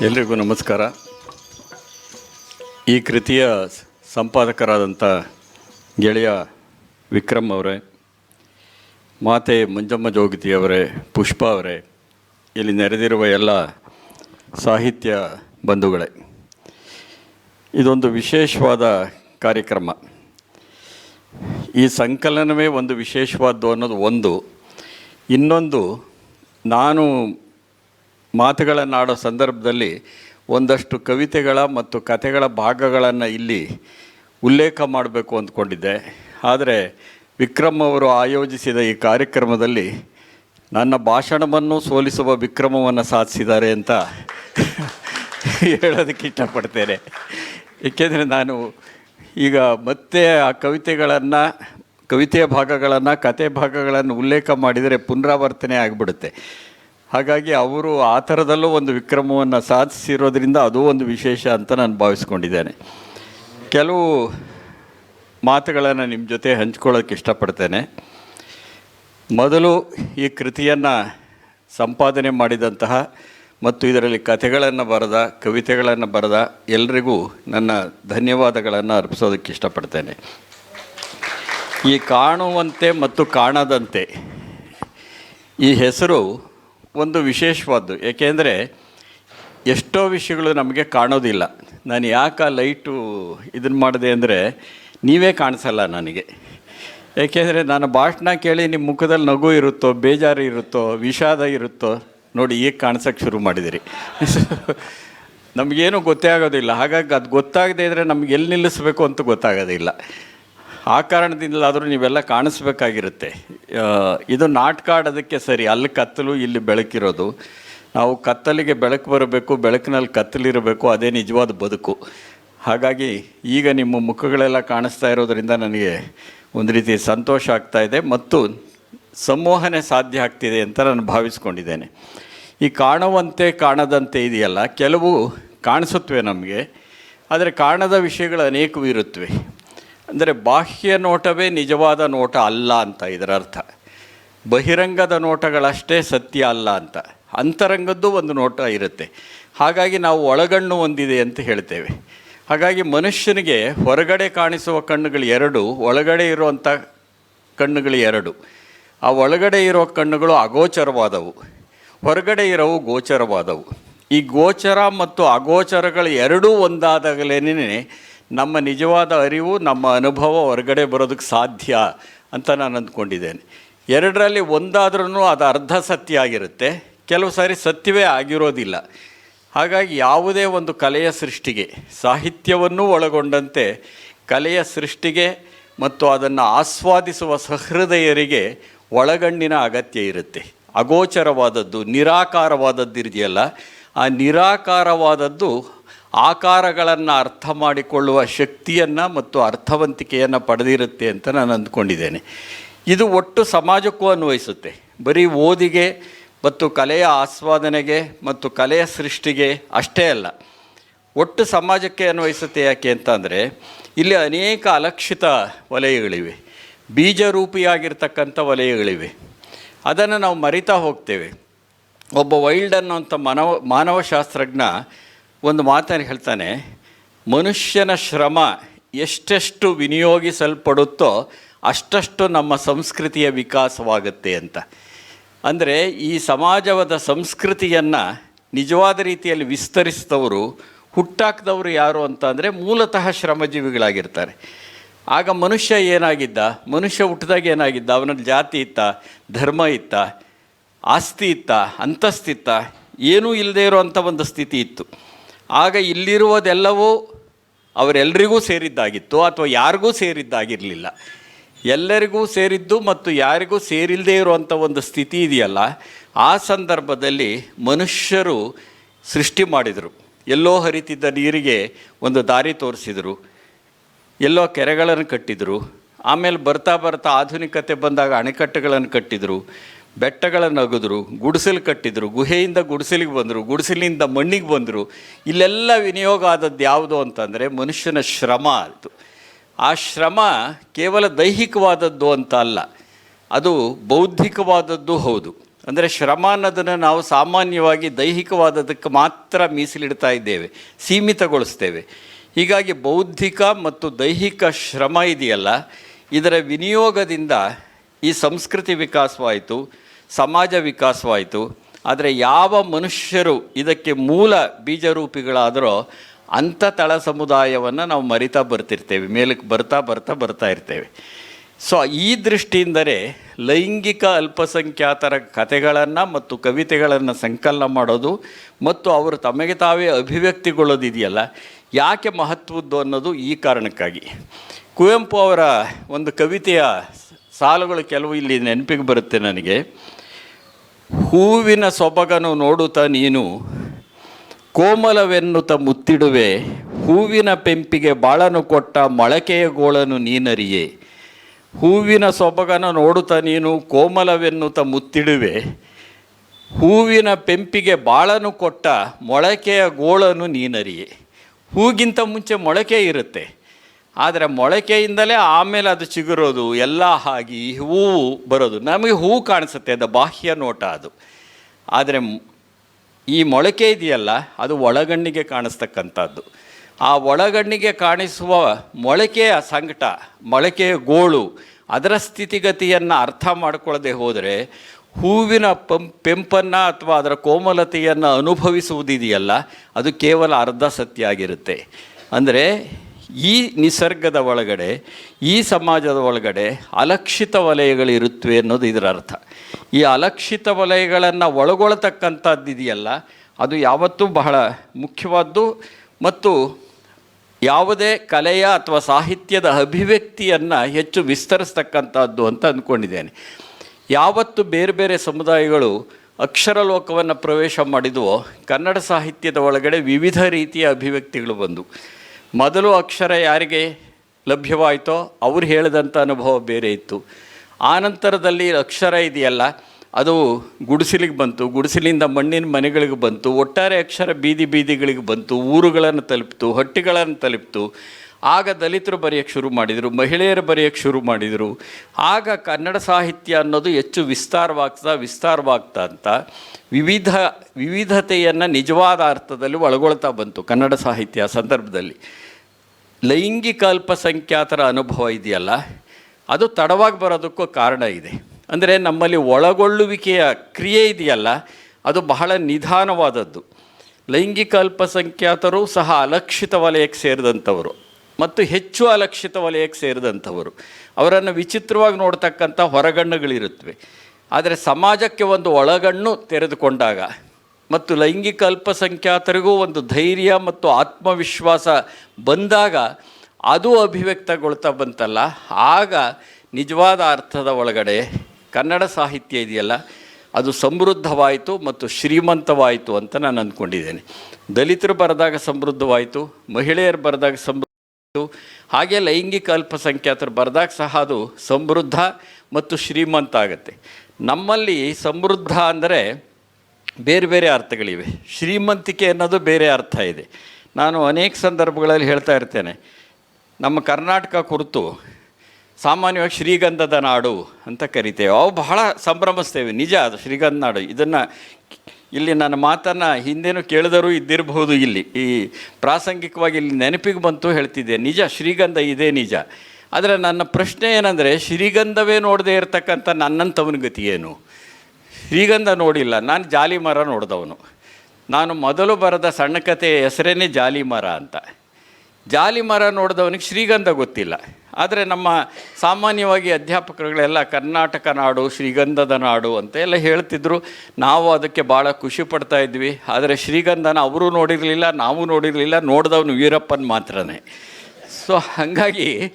ಎಲ್ರಿಗೂ ನಮಸ್ಕಾರ. ಈ ಕೃತಿಯ ಸಂಪಾದಕರಾದಂಥ ಗೆಳೆಯ ವಿಕ್ರಮ್ ಅವರೇ, ಮಾತೆ ಮಂಜಮ್ಮ ಜೋಗತಿಯವರೇ ಪುಷ್ಪ ಅವರೇ, ಇಲ್ಲಿ ನೆರೆದಿರುವ ಎಲ್ಲ ಸಾಹಿತ್ಯ ಬಂಧುಗಳೇ. ಇದೊಂದು ವಿಶೇಷವಾದ ಕಾರ್ಯಕ್ರಮ. ಈ ಸಂಕಲನವೇ ಒಂದು ವಿಶೇಷವಾದ್ದು ಅನ್ನೋದು ಒಂದು. ಇನ್ನೊಂದು, ನಾನು ಮಾತುಗಳನ್ನಾಡೋ ಸಂದರ್ಭದಲ್ಲಿ ಒಂದಷ್ಟು ಕವಿತೆಗಳ ಮತ್ತು ಕಥೆಗಳ ಭಾಗಗಳನ್ನು ಇಲ್ಲಿ ಉಲ್ಲೇಖ ಮಾಡಬೇಕು ಅಂದ್ಕೊಂಡಿದ್ದೆ. ಆದರೆ ವಿಕ್ರಮ್ ಅವರು ಆಯೋಜಿಸಿದ ಈ ಕಾರ್ಯಕ್ರಮದಲ್ಲಿ ನನ್ನ ಭಾಷಣವನ್ನು ಸೋಲಿಸುವ ವಿಕ್ರಮವನ್ನು ಸಾಧಿಸಿದ್ದಾರೆ ಅಂತ ಹೇಳೋದಕ್ಕೆ ಇಷ್ಟಪಡ್ತೇನೆ. ಏಕೆಂದರೆ ನಾನು ಈಗ ಮತ್ತೆ ಆ ಕವಿತೆಗಳನ್ನು, ಕವಿತೆಯ ಭಾಗಗಳನ್ನು ಕತೆ ಭಾಗಗಳನ್ನು ಉಲ್ಲೇಖ ಮಾಡಿದರೆ ಪುನರಾವರ್ತನೆ ಆಗಿಬಿಡುತ್ತೆ. ಹಾಗಾಗಿ ಅವರು ಆ ಥರದಲ್ಲೂ ಒಂದು ವಿಕ್ರಮವನ್ನು ಸಾಧಿಸಿರೋದ್ರಿಂದ ಅದು ಒಂದು ವಿಶೇಷ ಅಂತ ನಾನು ಭಾವಿಸ್ಕೊಂಡಿದ್ದೇನೆ. ಕೆಲವು ಮಾತುಗಳನ್ನು ನಿಮ್ಮ ಜೊತೆ ಹಂಚ್ಕೊಳ್ಳೋಕ್ಕೆ ಇಷ್ಟಪಡ್ತೇನೆ. ಮೊದಲು ಈ ಕೃತಿಯನ್ನು ಸಂಪಾದನೆ ಮಾಡಿದಂತಹ ಮತ್ತು ಇದರಲ್ಲಿ ಕಥೆಗಳನ್ನು ಬರೆದ, ಕವಿತೆಗಳನ್ನು ಬರೆದ ಎಲ್ರಿಗೂ ನನ್ನ ಧನ್ಯವಾದಗಳನ್ನು ಅರ್ಪಿಸೋದಕ್ಕೆ ಇಷ್ಟಪಡ್ತೇನೆ. ಈ ಕಾಣುವಂತೆ ಮತ್ತು ಕಾಣದಂತೆ ಈ ಹೆಸರು ಒಂದು ವಿಶೇಷವಾದ್ದು. ಏಕೆಂದರೆ ಎಷ್ಟೋ ವಿಷಯಗಳು ನಮಗೆ ಕಾಣೋದಿಲ್ಲ. ನಾನು ಯಾಕೆ ಆ ಲೈಟು ಇದನ್ನು ಮಾಡಿದೆ ಅಂದರೆ ನೀವೇ ಕಾಣಿಸಲ್ಲ ನನಗೆ. ಏಕೆಂದರೆ ನಾನು ಭಾಷಣ ಕೇಳಿ ನಿಮ್ಮ ಮುಖದಲ್ಲಿ ನಗು ಇರುತ್ತೋ, ಬೇಜಾರು ಇರುತ್ತೋ, ವಿಷಾದ ಇರುತ್ತೋ, ನೋಡಿ ಈಗ ಕಾಣಿಸೋಕ್ಕೆ ಶುರು ಮಾಡಿದಿರಿ. ನಮಗೇನು ಗೊತ್ತೇ ಆಗೋದಿಲ್ಲ. ಹಾಗಾಗಿ ಅದು ಗೊತ್ತಾಗದೇ ಇದ್ದರೆ ನಮ್ಗೆ ಎಲ್ಲಿ ನಿಲ್ಲಿಸಬೇಕು ಅಂತ ಗೊತ್ತಾಗೋದಿಲ್ಲ. ಆ ಕಾರಣದಿಂದಲಾದರೂ ನೀವೆಲ್ಲ ಕಾಣಿಸ್ಬೇಕಾಗಿರುತ್ತೆ. ಇದು ನಾಟಕ ಆಡೋದಕ್ಕೆ ಸರಿ, ಅಲ್ಲಿ ಕತ್ತಲು, ಇಲ್ಲಿ ಬೆಳಕಿರೋದು. ನಾವು ಕತ್ತಲಿಗೆ ಬೆಳಕು ಬರಬೇಕು, ಬೆಳಕಿನಲ್ಲಿ ಕತ್ತಲಿರಬೇಕು, ಅದೇ ನಿಜವಾದ ಬದುಕು. ಹಾಗಾಗಿ ಈಗ ನಿಮ್ಮ ಮುಖಗಳೆಲ್ಲ ಕಾಣಿಸ್ತಾ ಇರೋದರಿಂದ ನನಗೆ ಒಂದು ರೀತಿ ಸಂತೋಷ ಆಗ್ತಾ ಇದೆ ಮತ್ತು ಸಂವಹನೆ ಸಾಧ್ಯ ಆಗ್ತಿದೆ ಅಂತ ನಾನು ಭಾವಿಸ್ಕೊಂಡಿದ್ದೇನೆ. ಈ ಕಾಣುವಂತೆ ಕಾಣದಂತೆ ಇದೆಯಲ್ಲ, ಕೆಲವು ಕಾಣಿಸುತ್ತವೆ ನಮಗೆ, ಆದರೆ ಕಾಣದ ವಿಷಯಗಳು ಅನೇಕವು ಇರುತ್ತವೆ. ಅಂದರೆ ಬಾಹ್ಯ ನೋಟವೇ ನಿಜವಾದ ನೋಟ ಅಲ್ಲ ಅಂತ ಇದರ ಅರ್ಥ ಬಹಿರಂಗದ ನೋಟಗಳಷ್ಟೇ ಸತ್ಯ ಅಲ್ಲ ಅಂತ. ಅಂತರಂಗದ್ದು ಒಂದು ನೋಟ ಇರುತ್ತೆ. ಹಾಗಾಗಿ ನಾವು ಒಳಗಣ್ಣು ಹೊಂದಿದೆ ಅಂತ ಹೇಳ್ತೇವೆ. ಹಾಗಾಗಿ ಮನುಷ್ಯನಿಗೆ ಹೊರಗಡೆ ಕಾಣಿಸುವ ಕಣ್ಣುಗಳು ಎರಡು, ಒಳಗಡೆ ಇರುವಂಥ ಕಣ್ಣುಗಳು ಎರಡು. ಆ ಒಳಗಡೆ ಇರೋ ಕಣ್ಣುಗಳು ಅಗೋಚರವಾದವು. ಹೊರಗಡೆ ಇರೋವು ಗೋಚರವಾದವು. ಈ ಗೋಚರ ಮತ್ತು ಅಗೋಚರಗಳು ಎರಡೂ ಒಂದಾದಾಗಲೇ ನಮ್ಮ ನಿಜವಾದ ಅರಿವು, ನಮ್ಮ ಅನುಭವ ಹೊರಗಡೆ ಬರೋದಕ್ಕೆ ಸಾಧ್ಯ ಅಂತ ನಾನು ಅಂದ್ಕೊಂಡಿದ್ದೇನೆ. ಎರಡರಲ್ಲಿ ಒಂದಾದ್ರೂ ಅದು ಅರ್ಧ ಸತ್ಯ ಆಗಿರುತ್ತೆ. ಕೆಲವು ಸಾರಿ ಸತ್ಯವೇ ಆಗಿರೋದಿಲ್ಲ. ಹಾಗಾಗಿ ಯಾವುದೇ ಒಂದು ಕಲೆಯ ಸೃಷ್ಟಿಗೆ, ಸಾಹಿತ್ಯವನ್ನು ಒಳಗೊಂಡಂತೆ ಕಲೆಯ ಸೃಷ್ಟಿಗೆ ಮತ್ತು ಅದನ್ನು ಆಸ್ವಾದಿಸುವ ಸಹೃದಯರಿಗೆ ಒಳಗಣ್ಣಿನ ಅಗತ್ಯ ಇರುತ್ತೆ. ಅಗೋಚರವಾದದ್ದು ನಿರಾಕಾರವಾದದ್ದು ಇದೆಯಲ್ಲ ಆ ನಿರಾಕಾರವಾದದ್ದು ಆಕಾರಗಳನ್ನು ಅರ್ಥ ಮಾಡಿಕೊಳ್ಳುವ ಶಕ್ತಿಯನ್ನು ಮತ್ತು ಅರ್ಥವಂತಿಕೆಯನ್ನು ಪಡೆದಿರುತ್ತೆ ಅಂತ ನಾನು ಅಂದ್ಕೊಂಡಿದ್ದೇನೆ. ಇದು ಒಟ್ಟು ಸಮಾಜಕ್ಕೂ ಅನ್ವಯಿಸುತ್ತೆ. ಬರೀ ಓದಿಗೆ ಮತ್ತು ಕಲೆಯ ಆಸ್ವಾದನೆಗೆ ಮತ್ತು ಕಲೆಯ ಸೃಷ್ಟಿಗೆ ಅಷ್ಟೇ ಅಲ್ಲ. ಒಟ್ಟು ಸಮಾಜಕ್ಕೆ ಅನ್ವಯಿಸುತ್ತೆ ಯಾಕೆ ಅಂತಂದರೆ ಇಲ್ಲಿ ಅನೇಕ ಅಲಕ್ಷಿತ ವಲಯಗಳಿವೆ. ಬೀಜರೂಪಿಯಾಗಿರ್ತಕ್ಕಂಥ ವಲಯಗಳಿವೆ. ಅದನ್ನು ನಾವು ಮರಿತಾ ಹೋಗ್ತೇವೆ. ಒಬ್ಬ ವೈಲ್ಡ್ ಅನ್ನೋಂಥ ಮಾನವ, ಮಾನವಶಾಸ್ತ್ರಜ್ಞ ಒಂದು ಮಾತನ್ನು ಹೇಳ್ತಾನೆ, ಮನುಷ್ಯನ ಶ್ರಮ ಎಷ್ಟೆಷ್ಟು ವಿನಿಯೋಗಿಸಲ್ಪಡುತ್ತೋ ಅಷ್ಟಷ್ಟು ನಮ್ಮ ಸಂಸ್ಕೃತಿಯ ವಿಕಾಸವಾಗುತ್ತೆ ಅಂತ. ಅಂದರೆ ಈ ಸಮಾಜವಾದ ಸಂಸ್ಕೃತಿಯನ್ನು ನಿಜವಾದ ರೀತಿಯಲ್ಲಿ ವಿಸ್ತರಿಸಿದವರು, ಹುಟ್ಟಾಕ್ದವರು ಯಾರು ಅಂತ ಅಂದರೆ ಮೂಲತಃ ಶ್ರಮಜೀವಿಗಳಾಗಿರ್ತಾರೆ. ಆಗ ಮನುಷ್ಯ ಏನಾಗಿದ್ದ? ಮನುಷ್ಯ ಹುಟ್ಟಿದಾಗ ಏನಾಗಿದ್ದ? ಅವನಲ್ಲಿ ಜಾತಿ ಇತ್ತ? ಧರ್ಮ ಇತ್ತ? ಆಸ್ತಿ ಇತ್ತ? ಅಂತಸ್ತಿತ್ತ? ಏನೂ ಇಲ್ಲದೇ ಇರೋವಂಥ ಒಂದು ಸ್ಥಿತಿ ಇತ್ತು. ಆಗ ಇಲ್ಲಿರುವುದೆಲ್ಲವೂ ಅವರೆಲ್ಲರಿಗೂ ಸೇರಿದ್ದಾಗಿತ್ತು ಅಥವಾ ಯಾರಿಗೂ ಸೇರಿದ್ದಾಗಿರಲಿಲ್ಲ. ಎಲ್ಲರಿಗೂ ಸೇರಿದ್ದು ಮತ್ತು ಯಾರಿಗೂ ಸೇರಿಲ್ಲದೆ ಇರುವಂಥ ಒಂದು ಸ್ಥಿತಿ ಇದೆಯಲ್ಲ, ಆ ಸಂದರ್ಭದಲ್ಲಿ ಮನುಷ್ಯರು ಸೃಷ್ಟಿ ಮಾಡಿದರು. ಎಲ್ಲೋ ಹರಿತಿದ್ದ ನೀರಿಗೆ ಒಂದು ದಾರಿ ತೋರಿಸಿದರು. ಎಲ್ಲೋ ಕೆರೆಗಳನ್ನು ಕಟ್ಟಿದರು. ಆಮೇಲೆ ಬರ್ತಾ ಬರ್ತಾ ಆಧುನಿಕತೆ ಬಂದಾಗ ಅಣೆಕಟ್ಟುಗಳನ್ನು ಕಟ್ಟಿದರು. ಬೆಟ್ಟಗಳನ್ನು ಅಗಿದ್ರು ಗುಡಿಸಲು ಕಟ್ಟಿದರು, ಗುಹೆಯಿಂದ ಗುಡಿಸಲಿಗೆ ಬಂದರು ಗುಡಿಸಲಿಂದ ಮಣ್ಣಿಗೆ ಬಂದರು, ಇಲ್ಲೆಲ್ಲ ವಿನಿಯೋಗ ಆದದ್ದು ಯಾವುದು ಅಂತಂದರೆ ಮನುಷ್ಯನ ಶ್ರಮ ಅದು ಆ ಶ್ರಮ ಕೇವಲ ದೈಹಿಕವಾದದ್ದು ಅಂತ ಅಲ್ಲ, ಅದು ಬೌದ್ಧಿಕವಾದದ್ದು ಹೌದು. ಅಂದರೆ ಶ್ರಮ ಅನ್ನೋದನ್ನು ನಾವು ಸಾಮಾನ್ಯವಾಗಿ ದೈಹಿಕವಾದದಕ್ಕೆ ಮಾತ್ರ ಮೀಸಲಿಡ್ತಾ ಇದ್ದೇವೆ, ಸೀಮಿತಗೊಳಿಸ್ತೇವೆ. ಹೀಗಾಗಿ ಬೌದ್ಧಿಕ ಮತ್ತು ದೈಹಿಕ ಶ್ರಮ ಇದೆಯಲ್ಲ, ಇದರ ವಿನಿಯೋಗದಿಂದ ಈ ಸಂಸ್ಕೃತಿ ವಿಕಾಸವಾಯಿತು. ಸಮಾಜ ವಿಕಾಸವಾಯಿತು. ಆದರೆ ಯಾವ ಮನುಷ್ಯರು ಇದಕ್ಕೆ ಮೂಲ ಬೀಜರೂಪಿಗಳಾದರೋ ಅಂಥ ತಳ ಸಮುದಾಯವನ್ನು ನಾವು ಮರಿತಾ ಬರ್ತಿರ್ತೇವೆ ಮೇಲಕ್ಕೆ ಬರ್ತಾ ಬರ್ತಾ ಬರ್ತಾ ಇರ್ತೇವೆ. ಸೊ ಈ ದೃಷ್ಟಿಯಿಂದಲೇ ಲೈಂಗಿಕ ಅಲ್ಪಸಂಖ್ಯಾತರ ಕಥೆಗಳನ್ನು ಮತ್ತು ಕವಿತೆಗಳನ್ನು ಸಂಕಲನ ಮಾಡೋದು ಮತ್ತು ಅವರು ತಮಗೆ ತಾವೇ ಅಭಿವ್ಯಕ್ತಿಗೊಳ್ಳೋದಿದೆಯಲ್ಲ, ಯಾಕೆ ಮಹತ್ವದ್ದು ಅನ್ನೋದು ಈ ಕಾರಣಕ್ಕಾಗಿ. ಕುವೆಂಪು ಅವರ ಒಂದು ಕವಿತೆಯ ಸಾಲುಗಳು ಕೆಲವು ಇಲ್ಲಿ ನೆನಪಿಗೆ ಬರುತ್ತೆ ನನಗೆ. ಹೂವಿನ ಸೊಬಗನು ನೋಡುತ್ತಾ ನೀನು, ಕೋಮಲವೆನ್ನುತ್ತ ಮುತ್ತಿಡುವೆ, ಹೂವಿನ ಪೆಂಪಿಗೆ ಬಾಳನು ಕೊಟ್ಟ ಮೊಳಕೆಯ ಗೋಳನು ನೀನರಿಯೇ. ಹೂವಿನ ಸೊಬಗನ ನೋಡುತ್ತಾ ನೀನು, ಕೋಮಲವೆನ್ನುತ್ತ ಮುತ್ತಿಡುವೆ, ಹೂವಿನ ಪೆಂಪಿಗೆ ಬಾಳನು ಕೊಟ್ಟ ಮೊಳಕೆಯ ಗೋಳನು ನೀನರಿಯೇ. ಹೂಗಿಂತ ಮುಂಚೆ ಮೊಳಕೆ ಇರುತ್ತೆ. ಆದರೆ ಮೊಳಕೆಯಿಂದಲೇ ಆಮೇಲೆ ಅದು ಚಿಗುರೋದು, ಎಲ್ಲ ಆಗಿ ಹೂವು ಬರೋದು. ನಮಗೆ ಹೂವು ಕಾಣಿಸುತ್ತೆ, ಅದು ಬಾಹ್ಯ ನೋಟ ಅದು. ಆದರೆ ಈ ಮೊಳಕೆ ಇದೆಯಲ್ಲ, ಅದು ಒಳಗಣ್ಣಿಗೆ ಕಾಣಿಸ್ತಕ್ಕಂಥದ್ದು. ಆ ಒಳಗಣ್ಣಿಗೆ ಕಾಣಿಸುವ ಮೊಳಕೆಯ ಸಂಕಟ, ಮೊಳಕೆಯ ಗೋಳು, ಅದರ ಸ್ಥಿತಿಗತಿಯನ್ನು ಅರ್ಥ ಮಾಡಿಕೊಳ್ಳದೆ ಹೋದರೆ ಹೂವಿನ ಪಂ, ಪೆಂಪನ್ನು ಅಥವಾ ಅದರ ಕೋಮಲತೆಯನ್ನು ಅನುಭವಿಸುವುದಿದೆಯಲ್ಲ, ಅದು ಕೇವಲ ಅರ್ಧ ಸತ್ಯ ಆಗಿರುತ್ತೆ. ಅಂದರೆ ಈ ನಿಸರ್ಗದ ಒಳಗಡೆ, ಈ ಸಮಾಜದ ಒಳಗಡೆ ಅಲಕ್ಷಿತ ವಲಯಗಳಿರುತ್ತವೆ ಅನ್ನೋದು ಇದರ ಅರ್ಥ. ಈ ಅಲಕ್ಷಿತ ವಲಯಗಳನ್ನು ಒಳಗೊಳ್ತಕ್ಕಂಥದ್ದು ಇದೆಯಲ್ಲ, ಅದು ಯಾವತ್ತೂ ಬಹಳ ಮುಖ್ಯವಾದ್ದು ಮತ್ತು ಯಾವುದೇ ಕಲೆಯ ಅಥವಾ ಸಾಹಿತ್ಯದ ಅಭಿವ್ಯಕ್ತಿಯನ್ನು ಹೆಚ್ಚು ವಿಸ್ತರಿಸ್ತಕ್ಕಂಥದ್ದು ಅಂತ ಅಂದ್ಕೊಂಡಿದ್ದೇನೆ ಯಾವತ್ತು ಬೇರೆ ಬೇರೆ ಸಮುದಾಯಗಳು ಅಕ್ಷರ ಲೋಕವನ್ನು ಪ್ರವೇಶ ಮಾಡಿದವೋ, ಕನ್ನಡ ಸಾಹಿತ್ಯದ ಒಳಗಡೆ ವಿವಿಧ ರೀತಿಯ ಅಭಿವ್ಯಕ್ತಿಗಳು ಬಂದು ಮೊದಲು ಅಕ್ಷರ ಯಾರಿಗೆ ಲಭ್ಯವಾಯಿತೋ ಅವ್ರು ಹೇಳಿದಂಥ ಅನುಭವ ಬೇರೆ ಇತ್ತು. ಆನಂತರದಲ್ಲಿ ಅಕ್ಷರ ಇದೆಯಲ್ಲ, ಅದು ಗುಡಿಸಿಲಿಗೆ ಬಂತು, ಗುಡಿಸಿಲಿಂದ ಮಣ್ಣಿನ ಮನೆಗಳಿಗೆ ಬಂತು, ಒಟ್ಟಾರೆ ಅಕ್ಷರ ಬೀದಿ ಬೀದಿಗಳಿಗೆ ಬಂತು, ಊರುಗಳನ್ನು ತಲುಪಿತು, ಹಟ್ಟಿಗಳನ್ನು ತಲುಪಿತು. ಆಗ ದಲಿತರು ಬರೆಯೋಕ್ಕೆ ಶುರು ಮಾಡಿದರು, ಮಹಿಳೆಯರು ಬರೆಯೋಕ್ಕೆ ಶುರು ಮಾಡಿದರು. ಆಗ ಕನ್ನಡ ಸಾಹಿತ್ಯ ಅನ್ನೋದು ಹೆಚ್ಚು ವಿಸ್ತಾರವಾಗ್ತಾ ವಿಸ್ತಾರವಾಗ್ತಾ ಅಂತ ವಿವಿಧ, ವಿವಿಧತೆಯನ್ನು ನಿಜವಾದ ಅರ್ಥದಲ್ಲಿ ಒಳಗೊಳ್ತಾ ಬಂತು ಕನ್ನಡ ಸಾಹಿತ್ಯ ಸಂದರ್ಭದಲ್ಲಿ. ಲೈಂಗಿಕ ಅಲ್ಪಸಂಖ್ಯಾತರ ಅನುಭವ ಇದೆಯಲ್ಲ, ಅದು ತಡವಾಗಿ ಬರೋದಕ್ಕೂ ಕಾರಣ ಇದೆ. ಅಂದರೆ ನಮ್ಮಲ್ಲಿ ಒಳಗೊಳ್ಳುವಿಕೆಯ ಕ್ರಿಯೆ ಇದೆಯಲ್ಲ, ಅದು ಬಹಳ ನಿಧಾನವಾದದ್ದು. ಲೈಂಗಿಕ ಅಲ್ಪಸಂಖ್ಯಾತರು ಸಹ ಅಲಕ್ಷಿತ ವಲಯಕ್ಕೆ ಸೇರಿದಂಥವರು. ಮತ್ತು ಹೆಚ್ಚು ಅಲಕ್ಷಿತ ವಲಯಕ್ಕೆ ಸೇರಿದಂಥವರು. ಅವರನ್ನು ವಿಚಿತ್ರವಾಗಿ ನೋಡ್ತಕ್ಕಂಥ ಹೊರಗಣ್ಣುಗಳಿರುತ್ತವೆ. ಆದರೆ ಸಮಾಜಕ್ಕೆ ಒಂದು ಒಳಗಣ್ಣು ತೆರೆದುಕೊಂಡಾಗ ಮತ್ತು ಲೈಂಗಿಕ ಅಲ್ಪಸಂಖ್ಯಾತರಿಗೂ ಒಂದು ಧೈರ್ಯ ಮತ್ತು ಆತ್ಮವಿಶ್ವಾಸ ಬಂದಾಗ ಅದು ಅಭಿವ್ಯಕ್ತಗೊಳ್ತಾ ಬಂತಲ್ಲ. ಆಗ ನಿಜವಾದ ಅರ್ಥದ ಒಳಗಡೆ ಕನ್ನಡ ಸಾಹಿತ್ಯ ಇದೆಯಲ್ಲ, ಅದು ಸಮೃದ್ಧವಾಯಿತು ಮತ್ತು ಶ್ರೀಮಂತವಾಯಿತು ಅಂತ ನಾನು ಅಂದ್ಕೊಂಡಿದ್ದೇನೆ. ದಲಿತರು ಬರೆದಾಗ ಸಮೃದ್ಧವಾಯಿತು, ಮಹಿಳೆಯರು ಬರೆದಾಗ ಸಮೃದ್ಧ ಹಾಗೆ ಲೈಂಗಿಕ ಅಲ್ಪಸಂಖ್ಯಾತರು ಬರೆದಾಗ ಸಹ ಅದು ಸಮೃದ್ಧ ಮತ್ತು ಶ್ರೀಮಂತ ಆಗುತ್ತೆ. ನಮ್ಮಲ್ಲಿ ಸಮೃದ್ಧ ಅಂದರೆ ಬೇರೆ ಬೇರೆ ಅರ್ಥಗಳಿವೆ. ಶ್ರೀಮಂತಿಕೆ ಅನ್ನೋದು ಬೇರೆ ಅರ್ಥ ಇದೆ. ನಾನು ಅನೇಕ ಸಂದರ್ಭಗಳಲ್ಲಿ ಹೇಳ್ತಾ ಇರ್ತೇನೆ. ನಮ್ಮ ಕರ್ನಾಟಕ ಕುರಿತು ಸಾಮಾನ್ಯವಾಗಿ ಶ್ರೀಗಂಧದ ನಾಡು ಅಂತ ಕರಿತೇವೆ. ಅವು ಬಹಳ ಸಂಭ್ರಮಿಸ್ತೇವೆ. ನಿಜ ಅದು ಶ್ರೀಗಂಧ ನಾಡು. ಇದನ್ನು ಇಲ್ಲಿ ನನ್ನ ಮಾತನ್ನು ಹಿಂದೇನು ಕೇಳಿದರೂ ಇದ್ದಿರಬಹುದು ಇಲ್ಲಿ. ಈ ಪ್ರಾಸಂಗಿಕವಾಗಿ ಇಲ್ಲಿ ನೆನಪಿಗೆ ಬಂತು ಹೇಳ್ತಿದ್ದೆ, ನಿಜ, ಶ್ರೀಗಂಧ ಇದೇ ನಿಜ. ಆದರೆ ನನ್ನ ಪ್ರಶ್ನೆ ಏನಂದರೆ, ಶ್ರೀಗಂಧವೇ ನೋಡದೆ ಇರತಕ್ಕಂಥ ನನ್ನಂಥವನ ಗತಿ ಏನು? ಶ್ರೀಗಂಧ ನೋಡಿಲ್ಲ, ನಾನು ಜಾಲಿ ಮರ ನೋಡಿದವನು. ನಾನು ಮೊದಲು ಬರೆದ ಸಣ್ಣ ಕಥೆಯ ಹೆಸರೇನೇ ಜಾಲಿ ಮರ ಅಂತ. ಜಾಲಿ ಮರ ನೋಡಿದವನಿಗೆ ಶ್ರೀಗಂಧ ಗೊತ್ತಿಲ್ಲ. ಆದರೆ ನಮ್ಮ ಸಾಮಾನ್ಯವಾಗಿ ಅಧ್ಯಾಪಕರುಗಳೆಲ್ಲ ಕರ್ನಾಟಕ ನಾಡು, ಶ್ರೀಗಂಧದ ನಾಡು ಅಂತ ಎಲ್ಲ ಹೇಳ್ತಿದ್ರು. ನಾವು ಅದಕ್ಕೆ ಭಾಳ ಖುಷಿ ಪಡ್ತಾ ಇದ್ವಿ. ಆದರೆ ಶ್ರೀಗಂಧನ ಅವರು ನೋಡಿರಲಿಲ್ಲ, ನಾವು ನೋಡಿರಲಿಲ್ಲ, ನೋಡಿದವನು ವೀರಪ್ಪನ ಮಾತ್ರನೇ. ಸೊ ಹಾಗಾಗಿ,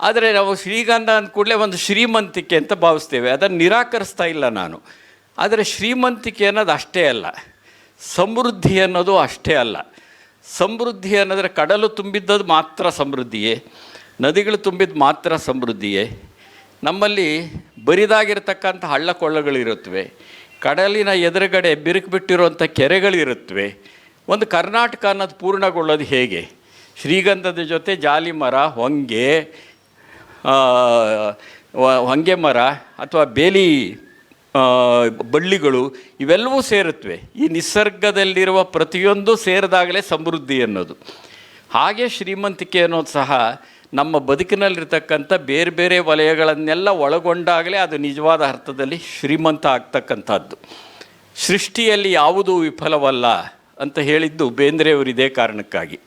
ಆದರೆ ನಾವು ಶ್ರೀಗಂಧ ಅಂದ ಕೂಡಲೇ ಒಂದು ಶ್ರೀಮಂತಿಕೆ ಅಂತ ಭಾವಿಸ್ತೇವೆ. ಅದನ್ನು ನಿರಾಕರಿಸ್ತಾ ಇಲ್ಲ ನಾನು. ಆದರೆ ಶ್ರೀಮಂತಿಕೆ ಅನ್ನೋದು ಅಷ್ಟೇ ಅಲ್ಲ. ಸಮೃದ್ಧಿ ಅನ್ನೋದು ಅಷ್ಟೇ ಅಲ್ಲ. ಸಮೃದ್ಧಿ ಅನ್ನೋದ್ರೆ ಕಡಲು ತುಂಬಿದ್ದದು ಮಾತ್ರ ಸಮೃದ್ಧಿಯೇ, ನದಿಗಳು ತುಂಬಿದ್ದು ಮಾತ್ರ ಸಮೃದ್ಧಿಯೇ. ನಮ್ಮಲ್ಲಿ ಬರಿದಾಗಿರ್ತಕ್ಕಂಥ ಹಳ್ಳ ಕೊಳ್ಳಗಳಿರುತ್ತವೆ ಕಡಲಿನ ಎದುರುಗಡೆ ಬಿರುಕು ಬಿಟ್ಟಿರುವಂಥ ಕೆರೆಗಳಿರುತ್ತವೆ. ಒಂದು ಕರ್ನಾಟಕ ಅನ್ನೋದು ಪೂರ್ಣಗೊಳ್ಳೋದು ಹೇಗೆ? ಶ್ರೀಗಂಧದ ಜೊತೆ ಜಾಲಿ ಮರ, ಹೊಂಗೆ ಹೊಂಗೆ ಮರ ಅಥವಾ ಬೇಲಿ ಬಳ್ಳಿಗಳು ಇವೆಲ್ಲವೂ ಸೇರುತ್ತವೆ ಈ ನಿಸರ್ಗದಲ್ಲಿರುವ ಪ್ರತಿಯೊಂದು ಸೇರಿದಾಗಲೇ ಸಮೃದ್ಧಿ ಅನ್ನೋದು ಹಾಗೆ ಶ್ರೀಮಂತಿಕೆ ಅನ್ನೋದು ಸಹ ನಮ್ಮ ಬದುಕಿನಲ್ಲಿರ್ತಕ್ಕಂಥ ಬೇರೆ ಬೇರೆ ವಲಯಗಳನ್ನೆಲ್ಲ ಒಳಗೊಂಡಾಗಲೇ ಅದು ನಿಜವಾದ ಅರ್ಥದಲ್ಲಿ ಶ್ರೀಮಂತ ಆಗ್ತಕ್ಕಂಥದ್ದು. ಸೃಷ್ಟಿಯಲ್ಲಿ ಯಾವುದೂ ವಿಫಲವಲ್ಲ ಅಂತ ಹೇಳಿದ್ದು ಬೇಂದ್ರೆಯವರು ಇದೇ ಕಾರಣಕ್ಕಾಗಿ.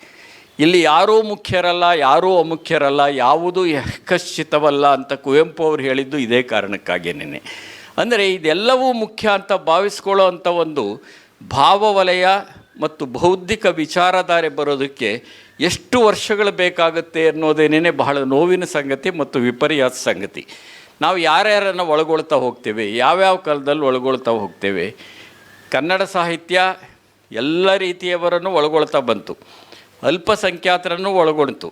ಇಲ್ಲಿ ಯಾರೂ ಮುಖ್ಯರಲ್ಲ, ಯಾರೂ ಅಮುಖ್ಯರಲ್ಲ, ಯಾವುದೂ ಯಕಶ್ಚಿತವಲ್ಲ ಅಂತ ಕುವೆಂಪು ಅವರು ಹೇಳಿದ್ದು ಇದೇ ಕಾರಣಕ್ಕಾಗೇನೆ ಅಂದರೆ ಇದೆಲ್ಲವೂ ಮುಖ್ಯ ಅಂತ ಭಾವಿಸ್ಕೊಳ್ಳೋ ಅಂಥ ಒಂದು ಭಾವವಲಯ ಮತ್ತು ಬೌದ್ಧಿಕ ವಿಚಾರಧಾರೆ ಬರೋದಕ್ಕೆ ಎಷ್ಟು ವರ್ಷಗಳು ಬೇಕಾಗುತ್ತೆ ಅನ್ನೋದೇನೇ ಬಹಳ ನೋವಿನ ಸಂಗತಿ ಮತ್ತು ವಿಪರ್ಯಾಸ ಸಂಗತಿ. ನಾವು ಯಾರ್ಯಾರನ್ನು ಒಳಗೊಳ್ತಾ ಹೋಗ್ತೇವೆ, ಯಾವ್ಯಾವ ಕಾಲದಲ್ಲಿ ಒಳಗೊಳ್ತಾ ಹೋಗ್ತೇವೆ, ಕನ್ನಡ ಸಾಹಿತ್ಯ ಎಲ್ಲ ರೀತಿಯವರನ್ನು ಒಳಗೊಳ್ತಾ ಬಂತು. ಅಲ್ಪಸಂಖ್ಯಾತರನ್ನು ಒಳಗೊಳ್ತು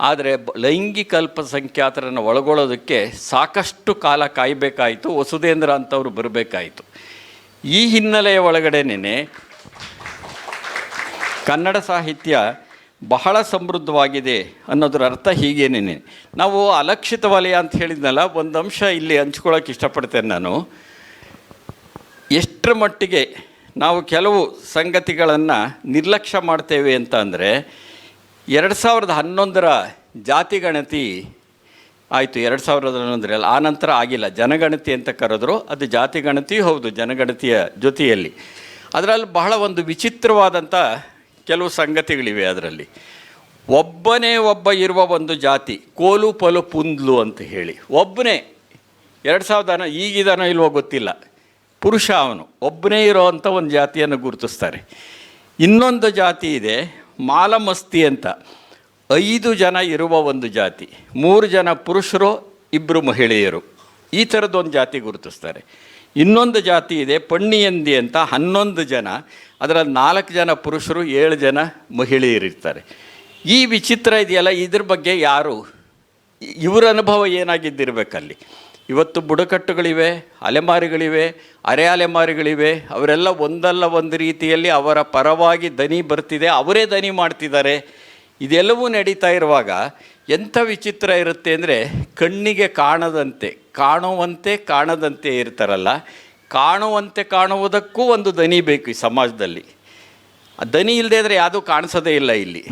ಆದರೆ ಲೈಂಗಿಕ ಅಲ್ಪಸಂಖ್ಯಾತರನ್ನು ಒಳಗೊಳ್ಳೋದಕ್ಕೆ ಸಾಕಷ್ಟು ಕಾಲ ಕಾಯಬೇಕಾಯಿತು ವಸುಧೇಂದ್ರ ಅಂತವರು ಬರಬೇಕಾಯಿತು. ಈ ಹಿನ್ನೆಲೆಯ ಒಳಗಡೆನೇ ಕನ್ನಡ ಸಾಹಿತ್ಯ ಬಹಳ ಸಮೃದ್ಧವಾಗಿದೆ ಅನ್ನೋದ್ರ ಅರ್ಥ ಹೀಗೇನೇನೆ. ನಾವು ಅಲಕ್ಷಿತ ವಲಯ ಅಂತ ಹೇಳಿದ್ನಲ್ಲ, ಒಂದು ಅಂಶ ಇಲ್ಲಿ ಹಂಚ್ಕೊಳ್ಳೋಕೆ ಇಷ್ಟಪಡ್ತೇನೆ ನಾನು. ಎಷ್ಟರ ಮಟ್ಟಿಗೆ ನಾವು ಕೆಲವು ಸಂಗತಿಗಳನ್ನು ನಿರ್ಲಕ್ಷ್ಯ ಮಾಡ್ತೇವೆ ಅಂತ ಅಂದರೆ ಎರಡು ಸಾವಿರದ ಹನ್ನೊಂದರ ಜಾತಿ ಗಣತಿ ಆಯಿತು, ಎರಡು ಸಾವಿರದ ಹನ್ನೊಂದರಲ್ಲಿ. ಆ ನಂತರ ಆಗಿಲ್ಲ. ಜನಗಣತಿ ಅಂತ ಕರೆದ್ರು. ಅದು ಜಾತಿ ಗಣತಿ ಹೌದು, ಜನಗಣತಿಯ ಜೊತೆಯಲ್ಲಿ. ಅದರಲ್ಲಿ ಬಹಳ ಒಂದು ವಿಚಿತ್ರವಾದಂಥ ಕೆಲವು ಸಂಗತಿಗಳಿವೆ ಅದರಲ್ಲಿ. ಒಬ್ಬನೇ ಒಬ್ಬ ಇರುವ ಒಂದು ಜಾತಿ, ಕೋಲು ಪಲು ಪುಂದ್ಲು ಅಂತ ಹೇಳಿ. ಒಬ್ಬನೇ, ಎರಡು ಸಾವಿರದ ಈಗಿದಾನೋ ಇಲ್ವೋ ಗೊತ್ತಿಲ್ಲ. ಪುರುಷ ಅವನು. ಒಬ್ಬನೇ ಇರೋ ಅಂಥ ಒಂದು ಜಾತಿಯನ್ನು ಗುರುತಿಸ್ತಾರೆ. ಇನ್ನೊಂದು ಜಾತಿ ಇದೆ ಮಾಲಮಸ್ತಿ ಅಂತ. ಐದು ಜನ ಇರುವ ಒಂದು ಜಾತಿ. ಮೂರು ಜನ ಪುರುಷರು ಇಬ್ಬರು ಮಹಿಳೆಯರು. ಈ ಥರದ್ದೊಂದು ಜಾತಿ ಗುರುತಿಸ್ತಾರೆ. ಇನ್ನೊಂದು ಜಾತಿ ಇದೆ ಪಣ್ಣಿಯಂದಿ ಅಂತ. ಹನ್ನೊಂದು ಜನ. ಅದರಲ್ಲಿ ನಾಲ್ಕು ಜನ ಪುರುಷರು, ಏಳು ಜನ ಮಹಿಳೆಯರಿರ್ತಾರೆ. ಈ ವಿಚಿತ್ರ ಇದೆಯಲ್ಲ, ಇದ್ರ ಬಗ್ಗೆ ಯಾರು, ಇವರ ಅನುಭವ ಏನಾಗಿದ್ದಿರಬೇಕಲ್ಲಿ? ಇವತ್ತು ಬುಡಕಟ್ಟುಗಳಿವೆ, ಅಲೆಮಾರಿಗಳಿವೆ ಅರೆ ಅಲೆಮಾರಿಗಳಿವೆ ಅವರೆಲ್ಲ ಒಂದಲ್ಲ ಒಂದು ರೀತಿಯಲ್ಲಿ ಅವರ ಪರವಾಗಿ ದನಿ ಬರ್ತಿದೆ, ಅವರೇ ದನಿ ಮಾಡ್ತಿದ್ದಾರೆ. ಇದೆಲ್ಲವೂ ನಡೀತಾ ಇರುವಾಗ ಎಂಥ ವಿಚಿತ್ರ ಇರುತ್ತೆ ಅಂದರೆ ಕಣ್ಣಿಗೆ ಕಾಣದಂತೆ, ಕಾಣುವಂತೆ ಕಾಣದಂತೆ ಇರ್ತಾರಲ್ಲ, ಕಾಣುವಂತೆ ಕಾಣುವುದಕ್ಕೂ ಒಂದು ದನಿ ಬೇಕು ಈ ಸಮಾಜದಲ್ಲಿ. ದನಿ ಇಲ್ಲದೆ ಇದ್ದರೆ ಯಾವುದೂ ಕಾಣಿಸೋದೇ ಇಲ್ಲ ಇಲ್ಲಿ.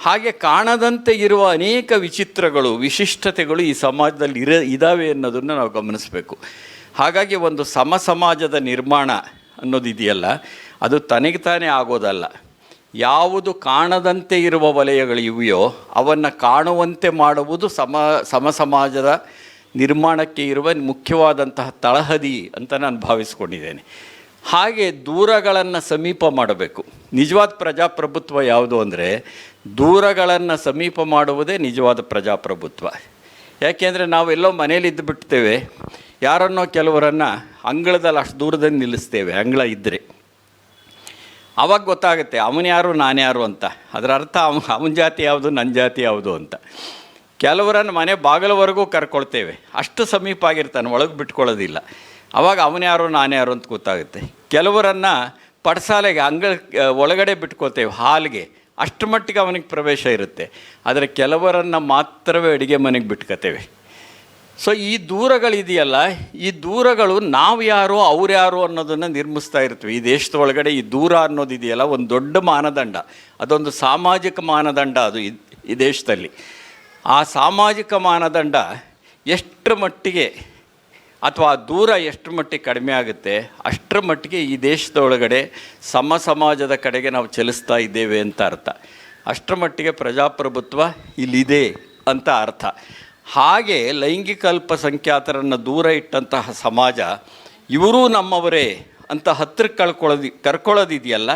ಹಾಗೆ ಕಾಣದಂತೆ ಇರುವ ಅನೇಕ ವಿಚಿತ್ರಗಳು, ವಿಶಿಷ್ಟತೆಗಳು ಈ ಸಮಾಜದಲ್ಲಿ ಇರ ಇದ್ದಾವೆ ಅನ್ನೋದನ್ನು ನಾವು ಗಮನಿಸಬೇಕು. ಹಾಗಾಗಿ ಒಂದು ಸಮ ಸಮಾಜದ ನಿರ್ಮಾಣ ಅನ್ನೋದಿದೆಯಲ್ಲ, ಅದು ತನಗೆ ತಾನೇ ಆಗೋದಲ್ಲ. ಯಾವುದು ಕಾಣದಂತೆ ಇರುವ ವಲಯಗಳು ಇವೆಯೋ, ಅವನ್ನು ಕಾಣುವಂತೆ ಮಾಡುವುದು ಸಮ ಸಮ ಸಮಾಜದ ನಿರ್ಮಾಣಕ್ಕೆ ಇರುವ ಮುಖ್ಯವಾದಂತಹ ತಳಹದಿ ಅಂತ ನಾನು ಭಾವಿಸ್ಕೊಂಡಿದ್ದೇನೆ. ಹಾಗೆ ದೂರಗಳನ್ನು ಸಮೀಪ ಮಾಡಬೇಕು. ನಿಜವಾದ ಪ್ರಜಾಪ್ರಭುತ್ವ ಯಾವುದು ಅಂದರೆ ದೂರಗಳನ್ನು ಸಮೀಪ ಮಾಡುವುದೇ ನಿಜವಾದ ಪ್ರಜಾಪ್ರಭುತ್ವ. ಯಾಕೆಂದರೆ ನಾವೆಲ್ಲೋ ಮನೇಲಿ ಇದ್ದು ಬಿಡ್ತೇವೆ. ಯಾರನ್ನೋ ಕೆಲವರನ್ನು ಅಂಗಳದಲ್ಲಿ ಅಷ್ಟು ದೂರದಲ್ಲಿ ನಿಲ್ಲಿಸ್ತೇವೆ, ಅಂಗಳ ಇದ್ದರೆ ಆವಾಗ ಗೊತ್ತಾಗುತ್ತೆ ಅವನ್ಯಾರು ಯಾರು, ನಾನು ಯಾರು ಅಂತ. ಅದರ ಅರ್ಥ ಅವ, ಅವನ ಜಾತಿ ಯಾವುದು ನನ್ನ ಜಾತಿ ಯಾವುದು ಅಂತ. ಕೆಲವರನ್ನು ಮನೆ ಬಾಗಿಲವರೆಗೂ ಕರ್ಕೊಳ್ತೇವೆ. ಅಷ್ಟು ಸಮೀಪ ಆಗಿರ್ತಾನೆ, ಒಳಗೆ ಬಿಟ್ಕೊಳ್ಳೋದಿಲ್ಲ. ಅವಾಗ ಅವನು ಯಾರು, ನಾನು ಯಾರು ಅಂತ ಗೊತ್ತಾಗುತ್ತೆ. ಕೆಲವರನ್ನು ಪಡಸಾಲೆಗೆ, ಅಂಗಳ ಒಳಗಡೆ ಬಿಟ್ಕೋತೇವೆ ಹಾಲಿಗೆ. ಅಷ್ಟು ಮಟ್ಟಿಗೆ ಅವನಿಗೆ ಪ್ರವೇಶ ಇರುತ್ತೆ. ಆದರೆ ಕೆಲವರನ್ನು ಮಾತ್ರವೇ ಅಡುಗೆ ಮನೆಗೆ ಬಿಟ್ಕೋತೇವೆ ಸೊ ಈ ದೂರಗಳಿದೆಯಲ್ಲ, ಈ ದೂರಗಳು ನಾವು ಯಾರು, ಅವ್ರು ಯಾರು ಅನ್ನೋದನ್ನು ನಿರ್ಮಿಸ್ತಾ ಇರ್ತೀವಿ. ಈ ದೇಶದ ಒಳಗಡೆ ಈ ದೂರ ಅನ್ನೋದಿದೆಯಲ್ಲ, ಒಂದು ದೊಡ್ಡ ಮಾನದಂಡ. ಅದೊಂದು ಸಾಮಾಜಿಕ ಮಾನದಂಡ ಅದು ಈ- ದೇಶದಲ್ಲಿ. ಆ ಸಾಮಾಜಿಕ ಮಾನದಂಡ ಎಷ್ಟರ ಮಟ್ಟಿಗೆ ಅಥವಾ ದೂರ ಎಷ್ಟು ಮಟ್ಟಿಗೆ ಕಡಿಮೆ ಆಗುತ್ತೆ, ಅಷ್ಟರ ಮಟ್ಟಿಗೆ ಈ ದೇಶದೊಳಗಡೆ ಸಮ ಸಮಾಜದ ಕಡೆಗೆ ನಾವು ಚಲಿಸ್ತಾ ಇದ್ದೇವೆ ಅಂತ ಅರ್ಥ. ಅಷ್ಟರ ಮಟ್ಟಿಗೆ ಪ್ರಜಾಪ್ರಭುತ್ವ ಇಲ್ಲಿದೆ ಅಂತ ಅರ್ಥ. ಹಾಗೆ ಲೈಂಗಿಕ ಅಲ್ಪಸಂಖ್ಯಾತರನ್ನು ದೂರ ಇಟ್ಟಂತಹ ಸಮಾಜ, ಇವರೂ ನಮ್ಮವರೇ ಅಂತ ಹತ್ತಿರಕ್ಕೆ ಕಳ್ಕೊಳ್ಳೋದು, ಕರ್ಕೊಳ್ಳೋದಿದೆಯಲ್ಲ,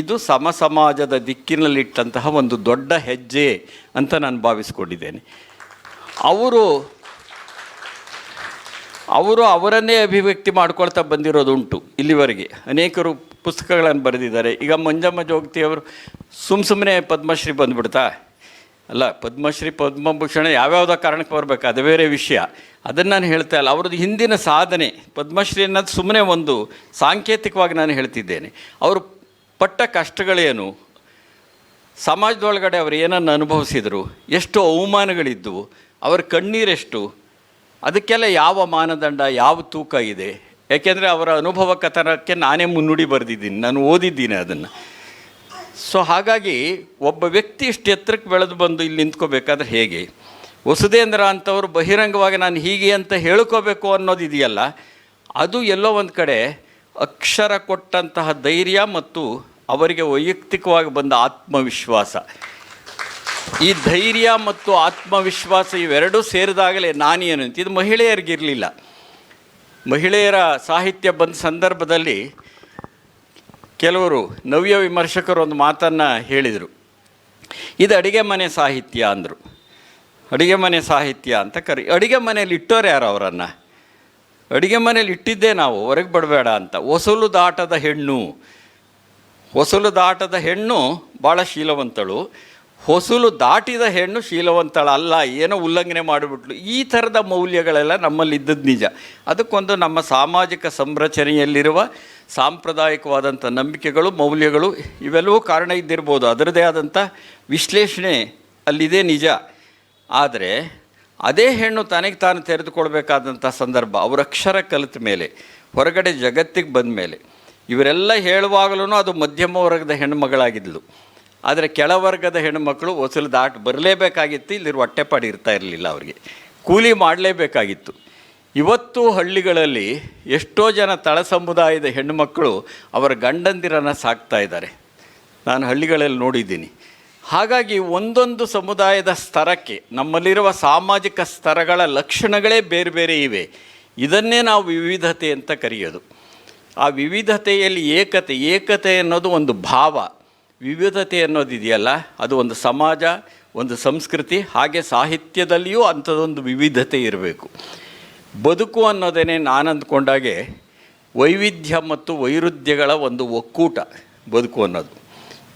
ಇದು ಸಮ ಸಮಾಜದ ದಿಕ್ಕಿನಲ್ಲಿಟ್ಟಂತಹ ಒಂದು ದೊಡ್ಡ ಹೆಜ್ಜೆ ಅಂತ ನಾನು ಭಾವಿಸ್ಕೊಂಡಿದ್ದೇನೆ. ಅವರು ಅವರು ಅವರನ್ನೇ ಅಭಿವ್ಯಕ್ತಿ ಮಾಡ್ಕೊಳ್ತಾ ಬಂದಿರೋದುಂಟು ಇಲ್ಲಿವರೆಗೆ. ಅನೇಕರು ಪುಸ್ತಕಗಳನ್ನು ಬರೆದಿದ್ದಾರೆ. ಈಗ ಮಂಜಮ್ಮ ಜೋಗತಿಯವರು ಸುಮ್ಮ ಸುಮ್ಮನೆ ಪದ್ಮಶ್ರೀ ಬಂದುಬಿಡ್ತಾ? ಅಲ್ಲ, ಪದ್ಮಶ್ರೀ ಪದ್ಮಭೂಷಣ ಯಾವ್ಯಾವುದೋ ಕಾರಣಕ್ಕೆ ಬರಬೇಕು? ಅದು ಬೇರೆ ವಿಷಯ. ಅದನ್ನು ನಾನು ಹೇಳ್ತಾ ಇಲ್ಲ. ಅವ್ರದ್ದು ಹಿಂದಿನ ಸಾಧನೆ, ಪದ್ಮಶ್ರೀ ಅನ್ನೋದು ಸುಮ್ಮನೆ ಒಂದು ಸಾಂಕೇತಿಕವಾಗಿ ನಾನು ಹೇಳ್ತಿದ್ದೇನೆ. ಅವರು ಪಟ್ಟ ಕಷ್ಟಗಳೇನು? ಸಮಾಜದೊಳಗಡೆ ಅವರು ಏನನ್ನು ಅನುಭವಿಸಿದರು? ಎಷ್ಟು ಅವಮಾನಗಳಿದ್ದವು? ಅವರ ಕಣ್ಣೀರೆಷ್ಟು? ಅದಕ್ಕೆಲ್ಲ ಯಾವ ಮಾನದಂಡ, ಯಾವ ತೂಕ ಇದೆ? ಯಾಕೆಂದರೆ ಅವರ ಅನುಭವ ಕಥನಕ್ಕೆ ನಾನೇ ಮುನ್ನುಡಿ ಬರೆದಿದ್ದೀನಿ, ನಾನು ಓದಿದ್ದೀನಿ ಅದನ್ನು. ಸೊ ಹಾಗಾಗಿ ಒಬ್ಬ ವ್ಯಕ್ತಿ ಇಷ್ಟು ಎತ್ತರಕ್ಕೆ ಬೆಳೆದು ಬಂದು ಇಲ್ಲಿ ನಿಂತ್ಕೋಬೇಕಾದ್ರೆ ಹೇಗೆ? ವಸುದೇಂದ್ರ ಅಂಥವ್ರು ಬಹಿರಂಗವಾಗಿ ನಾನು ಹೀಗೆ ಅಂತ ಹೇಳ್ಕೋಬೇಕು ಅನ್ನೋದು ಇದೆಯಲ್ಲ, ಅದು ಎಲ್ಲೋ ಒಂದು ಕಡೆ ಅಕ್ಷರ ಕೊಟ್ಟಂತಹ ಧೈರ್ಯ ಮತ್ತು ಅವರಿಗೆ ವೈಯಕ್ತಿಕವಾಗಿ ಬಂದ ಆತ್ಮವಿಶ್ವಾಸ. ಈ ಧೈರ್ಯ ಮತ್ತು ಆತ್ಮವಿಶ್ವಾಸ ಇವೆರಡೂ ಸೇರಿದಾಗಲೇ ನಾನೇನು ಅಂತ. ಇದು ಮಹಿಳೆಯರಿಗಿರಲಿಲ್ಲ. ಮಹಿಳೆಯರ ಸಾಹಿತ್ಯ ಬಂದ ಸಂದರ್ಭದಲ್ಲಿ ಕೆಲವರು ನವ್ಯ ವಿಮರ್ಶಕರು ಒಂದು ಮಾತನ್ನು ಹೇಳಿದರು. ಇದು ಅಡುಗೆ ಮನೆ ಸಾಹಿತ್ಯ ಅಂದರು. ಅಡುಗೆ ಮನೆ ಸಾಹಿತ್ಯ ಅಂತ ಕರಿ, ಅಡುಗೆ ಮನೇಲಿ ಇಟ್ಟೋರು ಯಾರು ಅವರನ್ನು? ಅಡುಗೆ ಮನೇಲಿ ಇಟ್ಟಿದ್ದೇ ನಾವು, ಹೊರಗೆ ಬಡಬೇಡ ಅಂತ. ಹೊಸಲು ದಾಟದ ಹೆಣ್ಣು. ಹೊಸಲು ದಾಟದ ಹೆಣ್ಣು ಭಾಳ ಶೀಲವಂತಳು. ಹೊಸಲು ದಾಟಿದ ಹೆಣ್ಣು ಶೀಲವಂತಳ ಅಲ್ಲ ಏನೋ ಉಲ್ಲಂಘನೆ ಮಾಡಿಬಿಟ್ಲು. ಈ ಥರದ ಮೌಲ್ಯಗಳೆಲ್ಲ ನಮ್ಮಲ್ಲಿ ಇದ್ದದ್ದು ನಿಜ. ಅದಕ್ಕೊಂದು ನಮ್ಮ ಸಾಮಾಜಿಕ ಸಂರಚನೆಯಲ್ಲಿರುವ ಸಾಂಪ್ರದಾಯಿಕವಾದಂಥ ನಂಬಿಕೆಗಳು, ಮೌಲ್ಯಗಳು ಇವೆಲ್ಲವೂ ಕಾರಣ ಇದ್ದಿರ್ಬೋದು. ಅದರದೇ ಆದಂಥ ವಿಶ್ಲೇಷಣೆ ಅಲ್ಲಿದೆ ನಿಜ. ಆದರೆ ಅದೇ ಹೆಣ್ಣು ತನಗೆ ತಾನು ತೆರೆದುಕೊಳ್ಬೇಕಾದಂಥ ಸಂದರ್ಭ, ಅವರ ಅಕ್ಷರ ಕಲಿತ ಮೇಲೆ, ಹೊರಗಡೆ ಜಗತ್ತಿಗೆ ಬಂದ ಮೇಲೆ, ಇವರೆಲ್ಲ ಹೇಳುವಾಗಲೂ ಅದು ಮಧ್ಯಮ ವರ್ಗದ ಹೆಣ್ಣುಮಗಳಾಗಿದ್ಲು ಆದರೆ ಕೆಳವರ್ಗದ ಹೆಣ್ಣುಮಕ್ಕಳು ಒಸಲು ದಾಟ್ ಬರಲೇಬೇಕಾಗಿತ್ತು, ಇಲ್ಲಿರುವ ಹೊಟ್ಟೆಪಾಡಿ ಇರ್ತಾ ಇರಲಿಲ್ಲ ಅವರಿಗೆ. ಕೂಲಿ ಮಾಡಲೇಬೇಕಾಗಿತ್ತು. ಇವತ್ತು ಹಳ್ಳಿಗಳಲ್ಲಿ ಎಷ್ಟೋ ಜನ ತಳ ಸಮುದಾಯದ ಹೆಣ್ಣುಮಕ್ಕಳು ಅವರ ಗಂಡಂದಿರನ್ನು ಸಾಕ್ತಾ ಇದ್ದಾರೆ. ನಾನು ಹಳ್ಳಿಗಳಲ್ಲಿ ನೋಡಿದ್ದೀನಿ. ಹಾಗಾಗಿ ಒಂದೊಂದು ಸಮುದಾಯದ ಸ್ತರಕ್ಕೆ, ನಮ್ಮಲ್ಲಿರುವ ಸಾಮಾಜಿಕ ಸ್ತರಗಳ ಲಕ್ಷಣಗಳೇ ಬೇರೆ ಬೇರೆ ಇವೆ. ಇದನ್ನೇ ನಾವು ವಿವಿಧತೆ ಅಂತ ಕರೆಯೋದು. ಆ ವಿವಿಧತೆಯಲ್ಲಿ ಏಕತೆ ಏಕತೆ ಅನ್ನೋದು ಒಂದು ಭಾವ. ವಿವಿಧತೆ ಅನ್ನೋದಿದೆಯಲ್ಲ ಅದು ಒಂದು ಸಮಾಜ, ಒಂದು ಸಂಸ್ಕೃತಿ, ಹಾಗೆ ಸಾಹಿತ್ಯದಲ್ಲಿಯೂ ಅಂಥದ್ದೊಂದು ವಿವಿಧತೆ ಇರಬೇಕು. ಬದುಕು ಅನ್ನೋದೇನೆ ನಾನು ಅಂದ್ಕೊಂಡಾಗೆ ವೈವಿಧ್ಯ ಮತ್ತು ವೈರುಧ್ಯಗಳ ಒಂದು ಒಕ್ಕೂಟ ಬದುಕು ಅನ್ನೋದು.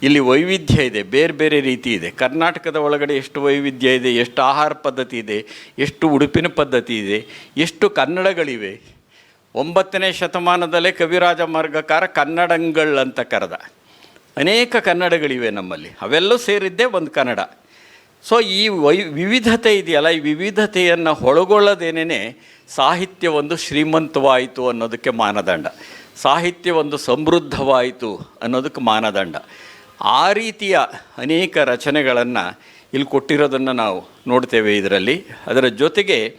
ಇಲ್ಲಿ ವೈವಿಧ್ಯ ಇದೆ, ಬೇರೆ ಬೇರೆ ರೀತಿ ಇದೆ. ಕರ್ನಾಟಕದ ಒಳಗಡೆ ಎಷ್ಟು ವೈವಿಧ್ಯ ಇದೆ, ಎಷ್ಟು ಆಹಾರ ಪದ್ಧತಿ ಇದೆ, ಎಷ್ಟು ಉಡುಪಿನ ಪದ್ಧತಿ ಇದೆ, ಎಷ್ಟು ಕನ್ನಡಗಳಿವೆ. ಒಂಬತ್ತನೇ ಶತಮಾನದಲ್ಲೇ ಕವಿರಾಜ ಮಾರ್ಗಕಾರ ಕನ್ನಡಂಗಳ್ ಅಂತ ಕರೆದ. ಅನೇಕ ಕನ್ನಡಗಳಿವೆ ನಮ್ಮಲ್ಲಿ. ಅವೆಲ್ಲೂ ಸೇರಿದ್ದೇ ಒಂದು ಕನ್ನಡ. ಸೊ ಈ ವೈ, ವಿವಿಧತೆ ಇದೆಯಲ್ಲ? ಈ ವಿವಿಧತೆಯನ್ನು ಒಳಗೊಳ್ಳದೇನೇ ಸಾಹಿತ್ಯ ಒಂದು ಶ್ರೀಮಂತವಾಯಿತು ಅನ್ನೋದಕ್ಕೆ ಮಾನದಂಡ. ಸಾಹಿತ್ಯ ಒಂದು ಸಮೃದ್ಧವಾಯಿತು ಅನ್ನೋದಕ್ಕೆ ಮಾನದಂಡ. ಆ ರೀತಿಯ ಅನೇಕ ರಚನೆಗಳನ್ನು ಇಲ್ಲಿ ಕೊಟ್ಟಿರೋದನ್ನು ನಾವು ನೋಡ್ತೇವೆ ಇದರಲ್ಲಿ. ಅದರ ಜೊತೆಗೆ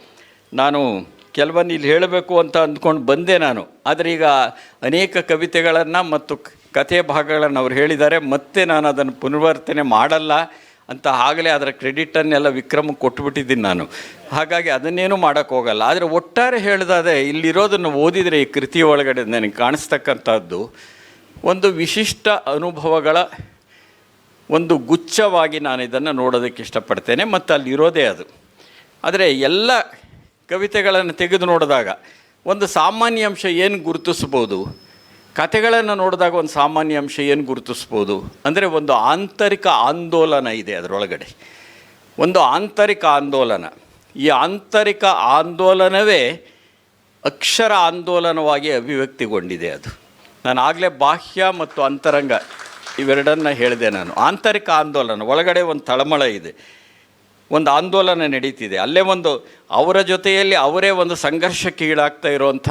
ನಾನು ಕೆಲವನ್ನ ಇಲ್ಲಿ ಹೇಳಬೇಕು ಅಂತ ಅಂದ್ಕೊಂಡು ಬಂದೆ ನಾನು. ಆದರೆ ಈಗ ಅನೇಕ ಕವಿತೆಗಳನ್ನು ಮತ್ತು ಕಥೆ ಭಾಗಗಳನ್ನು ಅವ್ರು ಹೇಳಿದ್ದಾರೆ, ಮತ್ತೆ ನಾನು ಅದನ್ನು ಪುನರ್ವರ್ತನೆ ಮಾಡಲ್ಲ ಅಂತ ಆಗಲೇ ಅದರ ಕ್ರೆಡಿಟನ್ನೆಲ್ಲ ವಿಕ್ರಮ ಕೊಟ್ಬಿಟ್ಟಿದ್ದೀನಿ ನಾನು. ಹಾಗಾಗಿ ಅದನ್ನೇನು ಮಾಡೋಕ್ಕೆ ಹೋಗಲ್ಲ. ಆದರೆ ಒಟ್ಟಾರೆ ಹೇಳಿದಾದ್ರೆ, ಇಲ್ಲಿರೋದನ್ನು ಓದಿದರೆ ಈ ಕೃತಿ ಒಳಗಡೆ ನನಗೆ ಕಾಣಿಸ್ತಕ್ಕಂಥದ್ದು ಒಂದು ವಿಶಿಷ್ಟ ಅನುಭವಗಳ ಒಂದು ಗುಚ್ಛವಾಗಿ ನಾನು ಇದನ್ನು ನೋಡೋದಕ್ಕೆ ಇಷ್ಟಪಡ್ತೇನೆ, ಮತ್ತು ಅಲ್ಲಿರೋದೇ ಅದು. ಆದರೆ ಎಲ್ಲ ಕವಿತೆಗಳನ್ನು ತೆಗೆದು ನೋಡಿದಾಗ ಒಂದು ಸಾಮಾನ್ಯ ಅಂಶ ಏನು ಗುರುತಿಸ್ಬೋದು? ಕತೆಗಳನ್ನು ನೋಡಿದಾಗ ಒಂದು ಸಾಮಾನ್ಯ ಅಂಶ ಏನು ಗುರುತಿಸ್ಬೋದು? ಅಂದರೆ ಒಂದು ಆಂತರಿಕ ಆಂದೋಲನ ಇದೆ ಅದರೊಳಗಡೆ. ಒಂದು ಆಂತರಿಕ ಆಂದೋಲನ. ಈ ಆಂತರಿಕ ಆಂದೋಲನವೇ ಅಕ್ಷರ ಆಂದೋಲನವಾಗಿ ಅಭಿವ್ಯಕ್ತಿಗೊಂಡಿದೆ ಅದು. ನಾನು ಆಗಲೇ ಬಾಹ್ಯ ಮತ್ತು ಅಂತರಂಗ ಇವೆರಡನ್ನು ಹೇಳಿದೆ ನಾನು. ಆಂತರಿಕ ಆಂದೋಲನ. ಒಳಗಡೆ ಒಂದು ತಳಮಳ ಇದೆ. ಒಂದು ಆಂದೋಲನ ನಡೀತಿದೆ. ಅಲ್ಲೇ ಒಂದು ಅವರ ಜೊತೆಯಲ್ಲಿ ಅವರೇ ಒಂದು ಸಂಘರ್ಷಕ್ಕೆ ಈಡಾಗ್ತಾ ಇರುವಂಥ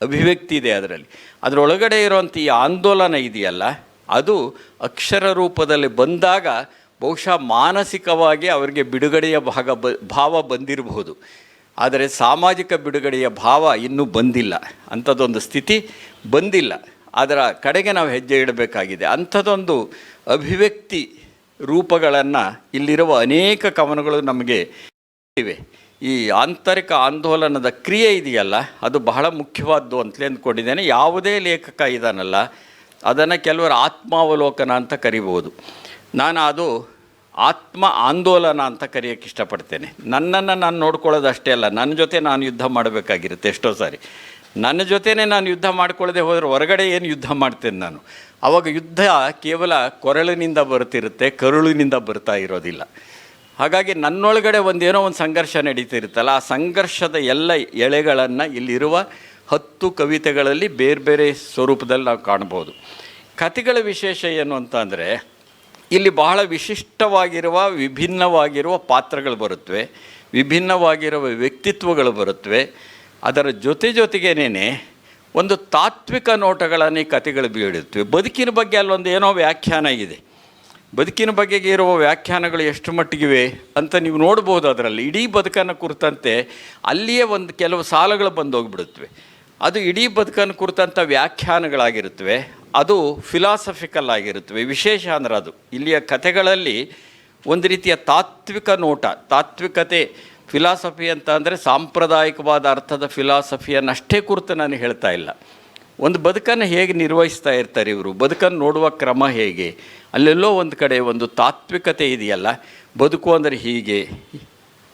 ಅಭಿವ್ಯಕ್ತಿ ಇದೆ ಅದರಲ್ಲಿ. ಅದರೊಳಗಡೆ ಇರುವಂಥ ಈ ಆಂದೋಲನ ಇದೆಯಲ್ಲ, ಅದು ಅಕ್ಷರ ರೂಪದಲ್ಲಿ ಬಂದಾಗ ಬಹುಶಃ ಮಾನಸಿಕವಾಗಿ ಅವರಿಗೆ ಬಿಡುಗಡೆಯ ಭಾಗ ಬ, ಭಾವ ಬಂದಿರಬಹುದು. ಆದರೆ ಸಾಮಾಜಿಕ ಬಿಡುಗಡೆಯ ಭಾವ ಇನ್ನೂ ಬಂದಿಲ್ಲ. ಅಂಥದ್ದೊಂದು ಸ್ಥಿತಿ ಬಂದಿಲ್ಲ. ಅದರ ಕಡೆಗೆ ನಾವು ಹೆಜ್ಜೆ ಇಡಬೇಕಾಗಿದೆ. ಅಂಥದ್ದೊಂದು ಅಭಿವ್ಯಕ್ತಿ ರೂಪಗಳನ್ನು ಇಲ್ಲಿರುವ ಅನೇಕ ಕವನಗಳು ನಮಗೆ ಇವೆ. ಈ ಆಂತರಿಕ ಆಂದೋಲನದ ಕ್ರಿಯೆ ಇದೆಯಲ್ಲ, ಅದು ಬಹಳ ಮುಖ್ಯವಾದ್ದು ಅಂತಲೇ ಅಂದ್ಕೊಂಡಿದ್ದೇನೆ. ಯಾವುದೇ ಲೇಖಕ ಇದಾನಲ್ಲ, ಅದನ್ನು ಕೆಲವರು ಆತ್ಮಾವಲೋಕನ ಅಂತ ಕರಿಬೋದು. ನಾನು ಅದು ಆತ್ಮ ಆಂದೋಲನ ಅಂತ ಕರೆಯೋಕ್ಕೆ ಇಷ್ಟಪಡ್ತೇನೆ. ನನ್ನನ್ನು ನಾನು ನೋಡ್ಕೊಳ್ಳೋದು ಅಷ್ಟೇ ಅಲ್ಲ, ನನ್ನ ಜೊತೆ ನಾನು ಯುದ್ಧ ಮಾಡಬೇಕಾಗಿರುತ್ತೆ ಎಷ್ಟೋ ಸಾರಿ. ನನ್ನ ಜೊತೆನೇ ನಾನು ಯುದ್ಧ ಮಾಡ್ಕೊಳ್ಳದೆ ಹೋದರೆ ಹೊರಗಡೆ ಏನು ಯುದ್ಧ ಮಾಡ್ತೇನೆ ನಾನು? ಆವಾಗ ಯುದ್ಧ ಕೇವಲ ಕೊರಳಿನಿಂದ ಬರ್ತಿರುತ್ತೆ, ಕರುಳಿನಿಂದ ಬರ್ತಾ ಇರೋದಿಲ್ಲ. ಹಾಗಾಗಿ ನನ್ನೊಳಗಡೆ ಒಂದೇನೋ ಒಂದು ಸಂಘರ್ಷ ನಡೀತಿರುತ್ತಲ್ಲ, ಆ ಸಂಘರ್ಷದ ಎಲ್ಲ ಎಳೆಗಳನ್ನು ಇಲ್ಲಿರುವ ಹತ್ತು ಕವಿತೆಗಳಲ್ಲಿ ಬೇರೆ ಬೇರೆ ಸ್ವರೂಪದಲ್ಲಿ ನಾವು ಕಾಣ್ಬೋದು. ಕಥೆಗಳ ವಿಶೇಷ ಏನು ಅಂತ ಅಂದರೆ, ಇಲ್ಲಿ ಬಹಳ ವಿಶಿಷ್ಟವಾಗಿರುವ, ವಿಭಿನ್ನವಾಗಿರುವ ಪಾತ್ರಗಳು ಬರುತ್ತವೆ, ವಿಭಿನ್ನವಾಗಿರುವ ವ್ಯಕ್ತಿತ್ವಗಳು ಬರುತ್ತವೆ. ಅದರ ಜೊತೆ ಜೊತೆಗೇನೇ ಒಂದು ತಾತ್ವಿಕ ನೋಟಗಳನ್ನು ಈ ಕಥೆಗಳು ಬೀಳುತ್ತವೆ. ಬದುಕಿನ ಬಗ್ಗೆ ಅಲ್ಲೊಂದು ಏನೋ ವ್ಯಾಖ್ಯಾನ ಇದೆ ಬದುಕಿನ ಬಗೆಗೆ ಇರುವ ವ್ಯಾಖ್ಯಾನಗಳು ಎಷ್ಟು ಮಟ್ಟಿಗಿವೆ ಅಂತ ನೀವು ನೋಡ್ಬೋದು ಅದರಲ್ಲಿ. ಇಡೀ ಬದುಕನ್ನು ಕುರಿತಂತೆ ಅಲ್ಲಿಯೇ ಒಂದು ಕೆಲವು ಸಾಲಗಳು ಬಂದು ಹೋಗ್ಬಿಡುತ್ತವೆ ಅದು ಇಡೀ ಬದುಕನ್ನು ಕುರಿತಂಥ ವ್ಯಾಖ್ಯಾನಗಳಾಗಿರುತ್ತವೆ. ಅದು ಫಿಲಾಸಫಿಕಲ್ ಆಗಿರುತ್ತವೆ. ವಿಶೇಷ ಅಂದ್ರೆ ಅದು. ಇಲ್ಲಿಯ ಕಥೆಗಳಲ್ಲಿ ಒಂದು ರೀತಿಯ ತಾತ್ವಿಕ ನೋಟ. ತಾತ್ವಿಕತೆ ಫಿಲಾಸಫಿ ಅಂತ ಅಂದರೆ ಸಾಂಪ್ರದಾಯಿಕವಾದ ಅರ್ಥದ ಫಿಲಾಸಫಿಯನ್ನು ಅಷ್ಟೇ ಕುರಿತು ನಾನು ಹೇಳ್ತಾ ಇಲ್ಲ. ಒಂದು ಬದುಕನ್ನು ಹೇಗೆ ನಿರ್ವಹಿಸ್ತಾ ಇರ್ತಾರೆ ಇವರು? ಬದುಕನ್ನು ನೋಡುವ ಕ್ರಮ ಹೇಗೆ? ಅಲ್ಲೆಲ್ಲೋ ಒಂದು ಕಡೆ ಒಂದು ತಾತ್ವಿಕತೆ ಇದೆಯಲ್ಲ? ಬದುಕು ಅಂದರೆ ಹೀಗೆ,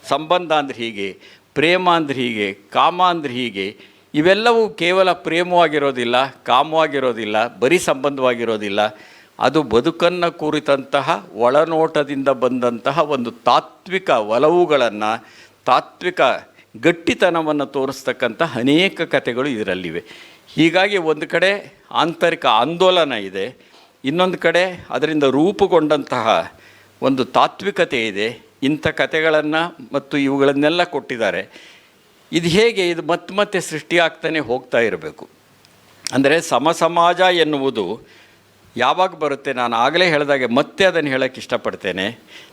ಸಂಬಂಧ ಅಂದ್ರೆ ಹೀಗೆ, ಪ್ರೇಮ ಅಂದ್ರೆ ಹೀಗೆ, ಕಾಮ ಅಂದ್ರೆ ಹೀಗೆ, ಇವೆಲ್ಲವೂ ಕೇವಲ ಪ್ರೇಮವಾಗಿರೋದಿಲ್ಲ, ಕಾಮವಾಗಿರೋದಿಲ್ಲ, ಬರೀ ಸಂಬಂಧವಾಗಿರೋದಿಲ್ಲ. ಅದು ಬದುಕನ್ನು ಕುರಿತಂತಹ ಒಳನೋಟದಿಂದ ಬಂದಂತಹ ಒಂದು ತಾತ್ವಿಕ ಒಲವುಗಳನ್ನು, ತಾತ್ವಿಕ ಗಟ್ಟಿತನವನ್ನು ತೋರಿಸ್ತಕ್ಕಂಥ ಅನೇಕ ಕಥೆಗಳು ಇದರಲ್ಲಿವೆ. ಹೀಗಾಗಿ ಒಂದು ಕಡೆ ಆಂತರಿಕ ಆಂದೋಲನ ಇದೆ, ಇನ್ನೊಂದು ಕಡೆ ಅದರಿಂದ ರೂಪುಗೊಂಡಂತಹ ಒಂದು ತಾತ್ವಿಕತೆ ಇದೆ. ಇಂಥ ಕತೆಗಳನ್ನು ಮತ್ತು ಇವುಗಳನ್ನೆಲ್ಲ ಕೊಟ್ಟಿದ್ದಾರೆ. ಇದು ಹೇಗೆ? ಇದು ಮತ್ತೆ ಮತ್ತೆ ಸೃಷ್ಟಿಯಾಗ್ತಾನೆ ಹೋಗ್ತಾ ಇರಬೇಕು. ಅಂದರೆ ಸಮ ಸಮಾಜ ಎನ್ನುವುದು ಯಾವಾಗ ಬರುತ್ತೆ? ನಾನು ಆಗಲೇ ಹೇಳಿದಾಗೆ ಮತ್ತೆ ಅದನ್ನು ಹೇಳೋಕ್ಕೆ ಇಷ್ಟಪಡ್ತೇನೆ.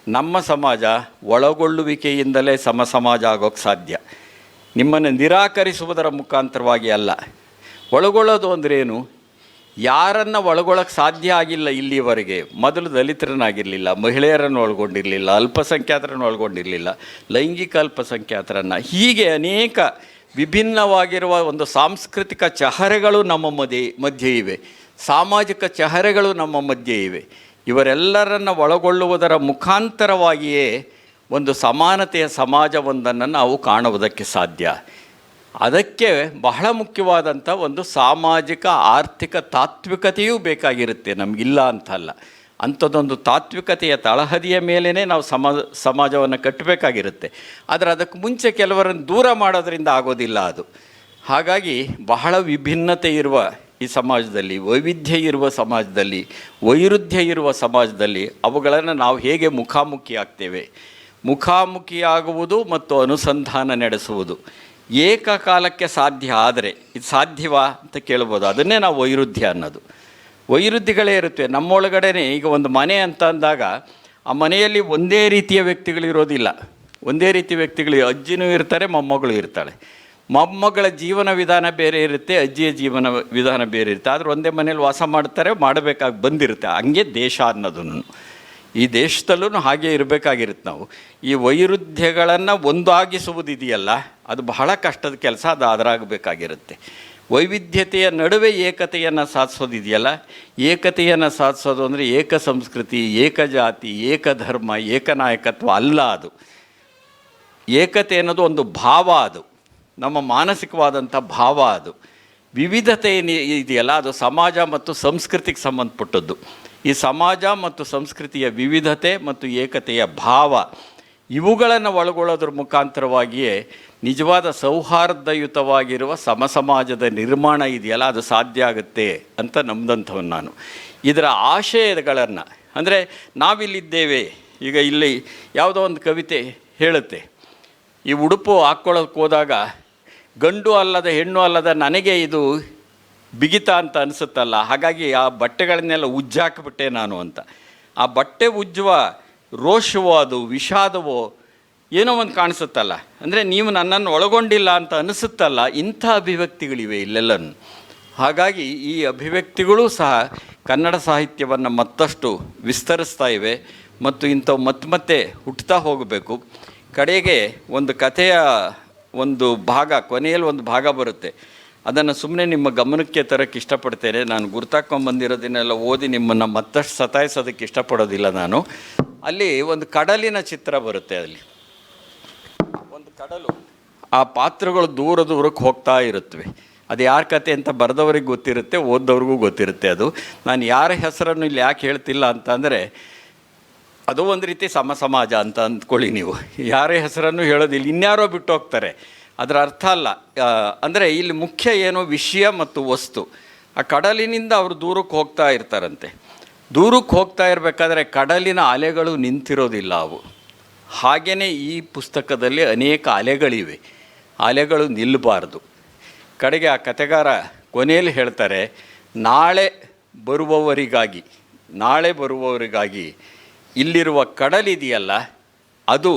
ನಮ್ಮ ಸಮಾಜ ಒಳಗೊಳ್ಳುವಿಕೆಯಿಂದಲೇ ಸಮ ಸಮಾಜ ಆಗೋಕ್ಕೆ ಸಾಧ್ಯ. ನಿಮ್ಮನ್ನು ನಿರಾಕರಿಸುವುದರ ಮುಖಾಂತರವಾಗಿ ಅಲ್ಲ. ಒಳಗೊಳ್ಳೋದು ಏನು? ಯಾರನ್ನು ಒಳಗೊಳ್ಳೋಕೆ ಸಾಧ್ಯ ಆಗಿಲ್ಲ ಇಲ್ಲಿವರೆಗೆ, ಮೊದಲು ದಲಿತರನ್ನಾಗಿರಲಿಲ್ಲ, ಮಹಿಳೆಯರನ್ನು ಒಳಗೊಂಡಿರಲಿಲ್ಲ, ಅಲ್ಪಸಂಖ್ಯಾತರನ್ನು ಒಳಗೊಂಡಿರಲಿಲ್ಲ, ಲೈಂಗಿಕ ಅಲ್ಪಸಂಖ್ಯಾತರನ್ನು, ಹೀಗೆ ಅನೇಕ ವಿಭಿನ್ನವಾಗಿರುವ ಒಂದು ಸಾಂಸ್ಕೃತಿಕ ಚಹರೆಗಳು ನಮ್ಮ ಮಧ್ಯೆ ಮಧ್ಯೆ ಇವೆ. ಸಾಮಾಜಿಕ ಚಹರೆಗಳು ನಮ್ಮ ಮಧ್ಯೆ ಇವೆ. ಇವರೆಲ್ಲರನ್ನು ಒಳಗೊಳ್ಳುವುದರ ಮುಖಾಂತರವಾಗಿಯೇ ಒಂದು ಸಮಾನತೆಯ ಸಮಾಜವೊಂದನ್ನು ನಾವು ಕಾಣುವುದಕ್ಕೆ ಸಾಧ್ಯ. ಅದಕ್ಕೆ ಬಹಳ ಮುಖ್ಯವಾದಂಥ ಒಂದು ಸಾಮಾಜಿಕ, ಆರ್ಥಿಕ ತಾತ್ವಿಕತೆಯೂ ಬೇಕಾಗಿರುತ್ತೆ. ನಮಗಿಲ್ಲ ಅಂತಲ್ಲ. ಅಂಥದ್ದೊಂದು ತಾತ್ವಿಕತೆಯ ತಳಹದಿಯ ಮೇಲೇ ನಾವು ಸಮಾಜ ಸಮಾಜವನ್ನು ಕಟ್ಟಬೇಕಾಗಿರುತ್ತೆ. ಆದರೆ ಅದಕ್ಕೆ ಮುಂಚೆ ಕೆಲವರನ್ನು ದೂರ ಮಾಡೋದರಿಂದ ಆಗೋದಿಲ್ಲ ಅದು. ಹಾಗಾಗಿ ಬಹಳ ವಿಭಿನ್ನತೆ ಇರುವ ಈ ಸಮಾಜದಲ್ಲಿ, ವೈವಿಧ್ಯ ಇರುವ ಸಮಾಜದಲ್ಲಿ, ವೈರುಧ್ಯ ಇರುವ ಸಮಾಜದಲ್ಲಿ ಅವುಗಳನ್ನು ನಾವು ಹೇಗೆ ಮುಖಾಮುಖಿ ಆಗ್ತೇವೆ ಮುಖಾಮುಖಿಯಾಗುವುದು ಮತ್ತು ಅನುಸಂಧಾನ ನಡೆಸುವುದು. ಏಕಕಾಲಕ್ಕೆ ಸಾಧ್ಯ ಆದರೆ, ಇದು ಸಾಧ್ಯವಾ ಅಂತ ಕೇಳ್ಬೋದು. ಅದನ್ನೇ ನಾವು ವೈರುಧ್ಯ ಅನ್ನೋದು. ವೈರುದ್ಧಿಗಳೇ ಇರುತ್ತವೆ ನಮ್ಮೊಳಗಡೆನೇ ಈಗ ಒಂದು ಮನೆ ಅಂತ ಅಂದಾಗ, ಆ ಮನೆಯಲ್ಲಿ ಒಂದೇ ರೀತಿಯ ವ್ಯಕ್ತಿಗಳಿರೋದಿಲ್ಲ ಒಂದೇ ರೀತಿ ವ್ಯಕ್ತಿಗಳು, ಅಜ್ಜಿನೂ ಇರ್ತಾರೆ, ಮೊಮ್ಮಗಳು ಇರ್ತಾಳೆ. ಮೊಮ್ಮಗಳ ಜೀವನ ವಿಧಾನ ಬೇರೆ ಇರುತ್ತೆ, ಅಜ್ಜಿಯ ಜೀವನ ವಿಧಾನ ಬೇರೆ ಇರುತ್ತೆ. ಆದರೆ ಒಂದೇ ಮನೇಲಿ ವಾಸ ಮಾಡ್ತಾರೆ, ಮಾಡಬೇಕಾಗಿ ಬಂದಿರುತ್ತೆ. ಹಂಗೆ ದೇಶ ಅನ್ನೋದನ್ನು. ಈ ದೇಶದಲ್ಲೂ ಹಾಗೆ ಇರಬೇಕಾಗಿರುತ್ತೆ ನಾವು. ಈ ವೈರುಧ್ಯಗಳನ್ನು ಒಂದಾಗಿಸುವುದಿದೆಯಲ್ಲ, ಅದು ಬಹಳ ಕಷ್ಟದ ಕೆಲಸ, ಅದು ಅದರಾಗಬೇಕಾಗಿರುತ್ತೆ ವೈವಿಧ್ಯತೆಯ ನಡುವೆ ಏಕತೆಯನ್ನು ಸಾಧಿಸೋದಿದೆಯಲ್ಲ, ಏಕತೆಯನ್ನು ಸಾಧಿಸೋದು ಅಂದರೆ ಏಕ ಸಂಸ್ಕೃತಿ ಏಕಜಾತಿ ಏಕಧರ್ಮ ಏಕನಾಯಕತ್ವ ಅಲ್ಲ ಅದು. ಏಕತೆ ಅನ್ನೋದು ಒಂದು ಭಾವ ಅದು. ನಮ್ಮ ಮಾನಸಿಕವಾದಂಥ ಭಾವ ಅದು. ವಿವಿಧತೆ ಇದೆಯಲ್ಲ, ಅದು ಸಮಾಜ ಮತ್ತು ಸಂಸ್ಕೃತಿಗೆ ಸಂಬಂಧಪಟ್ಟದ್ದು. ಈ ಸಮಾಜ ಮತ್ತು ಸಂಸ್ಕೃತಿಯ ವಿವಿಧತೆ ಮತ್ತು ಏಕತೆಯ ಭಾವ ಇವುಗಳನ್ನು ಒಳಗೊಳ್ಳೋದ್ರ ಮುಖಾಂತರವಾಗಿಯೇ ನಿಜವಾದ ಸೌಹಾರ್ದಯುತವಾಗಿರುವ ಸಮಸಮಾಜದ ನಿರ್ಮಾಣ ಇದೆಯಲ್ಲ, ಅದು ಸಾಧ್ಯ ಆಗುತ್ತೆ ಅಂತ ನಂಬ್ದಂಥವನು ನಾನು. ಇದರ ಆಶಯಗಳನ್ನು, ಅಂದರೆ ನಾವಿಲ್ಲಿದ್ದೇವೆ, ಈಗ ಇಲ್ಲಿ ಯಾವುದೋ ಒಂದು ಕವಿತೆ ಹೇಳುತ್ತೆ, ಈ ಉಡುಪು ಹಾಕ್ಕೊಳ್ಳೋಕೆ ಹೋದಾಗ ಗಂಡು ಅಲ್ಲದ ಹೆಣ್ಣು ಅಲ್ಲದ ನನಗೆ ಇದು ಬಿಗಿತ ಅಂತ ಅನಿಸುತ್ತಲ್ಲ, ಹಾಗಾಗಿ ಆ ಬಟ್ಟೆಗಳನ್ನೆಲ್ಲ ಉಜ್ಜಾಕಿಬಿಟ್ಟೆ ನಾನು ಅಂತ. ಆ ಬಟ್ಟೆ ಉಜ್ಜುವ ರೋಷವೋ ಅದು, ವಿಷಾದವೋ, ಏನೋ ಒಂದು ಕಾಣಿಸುತ್ತಲ್ಲ. ಅಂದರೆ ನೀವು ನನ್ನನ್ನು ಒಳಗೊಂಡಿಲ್ಲ ಅಂತ ಅನಿಸುತ್ತಲ್ಲ, ಇಂಥ ಅಭಿವ್ಯಕ್ತಿಗಳಿವೆ ಇಲ್ಲೆಲ್ಲನೂ. ಹಾಗಾಗಿ ಈ ಅಭಿವ್ಯಕ್ತಿಗಳೂ ಸಹ ಕನ್ನಡ ಸಾಹಿತ್ಯವನ್ನು ಮತ್ತಷ್ಟು ವಿಸ್ತರಿಸ್ತಾ ಇವೆ ಮತ್ತು ಇಂಥವು ಮತ್ತೆ ಮತ್ತೆ ಹುಟ್ಟುತ್ತಾ ಹೋಗಬೇಕು. ಕಡೆಗೆ ಒಂದು ಕಥೆಯ ಒಂದು ಭಾಗ, ಕೊನೆಯಲ್ಲಿ ಒಂದು ಭಾಗ ಬರುತ್ತೆ. ಅದನ್ನು ಸುಮ್ಮನೆ ನಿಮ್ಮ ಗಮನಕ್ಕೆ ತರಕ್ಕೆ ಇಷ್ಟಪಡ್ತೇನೆ. ನಾನು ಗುರ್ತಾಕೊಂಬಂದಿರೋದನ್ನೆಲ್ಲ ಓದಿ ನಿಮ್ಮನ್ನು ಮತ್ತಷ್ಟು ಸತಾಯಿಸೋದಕ್ಕೆ ಇಷ್ಟಪಡೋದಿಲ್ಲ ನಾನು. ಅಲ್ಲಿ ಒಂದು ಕಡಲಿನ ಚಿತ್ರ ಬರುತ್ತೆ ಅಲ್ಲಿ. ಒಂದು ಕಡಲು. ಆ ಪಾತ್ರಗಳು ದೂರ ದೂರಕ್ಕೆ ಹೋಗ್ತಾ ಇರುತ್ತವೆ ಅದು ಯಾರ ಕತೆ ಅಂತ ಬರೆದವ್ರಿಗೆ ಗೊತ್ತಿರುತ್ತೆ, ಓದ್ದವ್ರಿಗೂ ಗೊತ್ತಿರುತ್ತೆ ಅದು. ನಾನು ಯಾರ ಹೆಸರನ್ನು ಇಲ್ಲಿ ಯಾಕೆ ಹೇಳ್ತಿಲ್ಲ ಅಂತಂದರೆ, ಅದು ಒಂದು ರೀತಿ ಸಮ ಸಮಾಜ ಅಂತ ಅಂದ್ಕೊಳ್ಳಿ ನೀವು. ಯಾರ ಹೆಸರನ್ನು ಹೇಳೋದಿಲ್ಲ, ಇನ್ಯಾರೋ ಬಿಟ್ಟು ಹೋಗ್ತಾರೆ. ಅದರ ಅರ್ಥ ಅಲ್ಲ. ಅಂದರೆ ಇಲ್ಲಿ ಮುಖ್ಯ ಏನು? ವಿಷಯ ಮತ್ತು ವಸ್ತು. ಆ ಕಡಲಿನಿಂದ ಅವರು ದೂರಕ್ಕೆ ಹೋಗ್ತಾ ಇರ್ತಾರಂತೆ. ದೂರಕ್ಕೆ ಹೋಗ್ತಾ ಇರಬೇಕಾದ್ರೆ ಕಡಲಿನ ಅಲೆಗಳು ನಿಂತಿರೋದಿಲ್ಲ ಅವು. ಹಾಗೆಯೇ ಈ ಪುಸ್ತಕದಲ್ಲಿ ಅನೇಕ ಅಲೆಗಳಿವೆ. ಅಲೆಗಳು ನಿಲ್ಲಬಾರ್ದು ಕಡೆಗೆ ಆ ಕತೆಗಾರ ಕೊನೆಯಲ್ಲಿ ಹೇಳ್ತಾರೆ, ನಾಳೆ ಬರುವವರಿಗಾಗಿ ನಾಳೆ ಬರುವವರಿಗಾಗಿ ಇಲ್ಲಿರುವ ಕಡಲಿದೆಯಲ್ಲ, ಅದು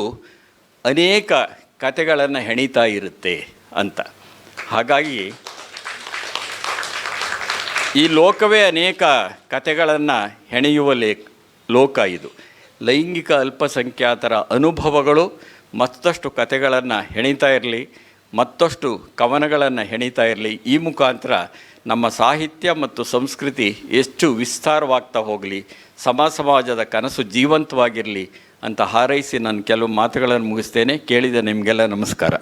ಅನೇಕ ಕತೆಗಳನ್ನು ಹೆಣಿತಾ ಇರುತ್ತೆ ಅಂತ. ಹಾಗಾಗಿ ಈ ಲೋಕವೇ ಅನೇಕ ಕತೆಗಳನ್ನು ಹೆಣೆಯುವ ಲೇ, ಲೋಕ ಇದು. ಲೈಂಗಿಕ ಅಲ್ಪಸಂಖ್ಯಾತರ ಅನುಭವಗಳು ಮತ್ತಷ್ಟು ಕತೆಗಳನ್ನು ಹೆಣಿತಾ ಇರಲಿ, ಮತ್ತಷ್ಟು ಕವನಗಳನ್ನು ಹೆಣಿತಾ ಇರಲಿ, ಈ ಮುಖಾಂತರ ನಮ್ಮ ಸಾಹಿತ್ಯ ಮತ್ತು ಸಂಸ್ಕೃತಿ ಎಷ್ಟು ವಿಸ್ತಾರವಾಗ್ತಾ ಹೋಗಲಿ ಸಮ ಸಮಾಜದ ಕನಸು ಜೀವಂತವಾಗಿರಲಿ ಅಂತ ಹಾರೈಸಿ ನಾನು ಕೆಲವು ಮಾತುಗಳನ್ನು ಮುಗಿಸ್ತೇನೆ. ಕೇಳಿದ ನಿಮಗೆಲ್ಲ ನಮಸ್ಕಾರ.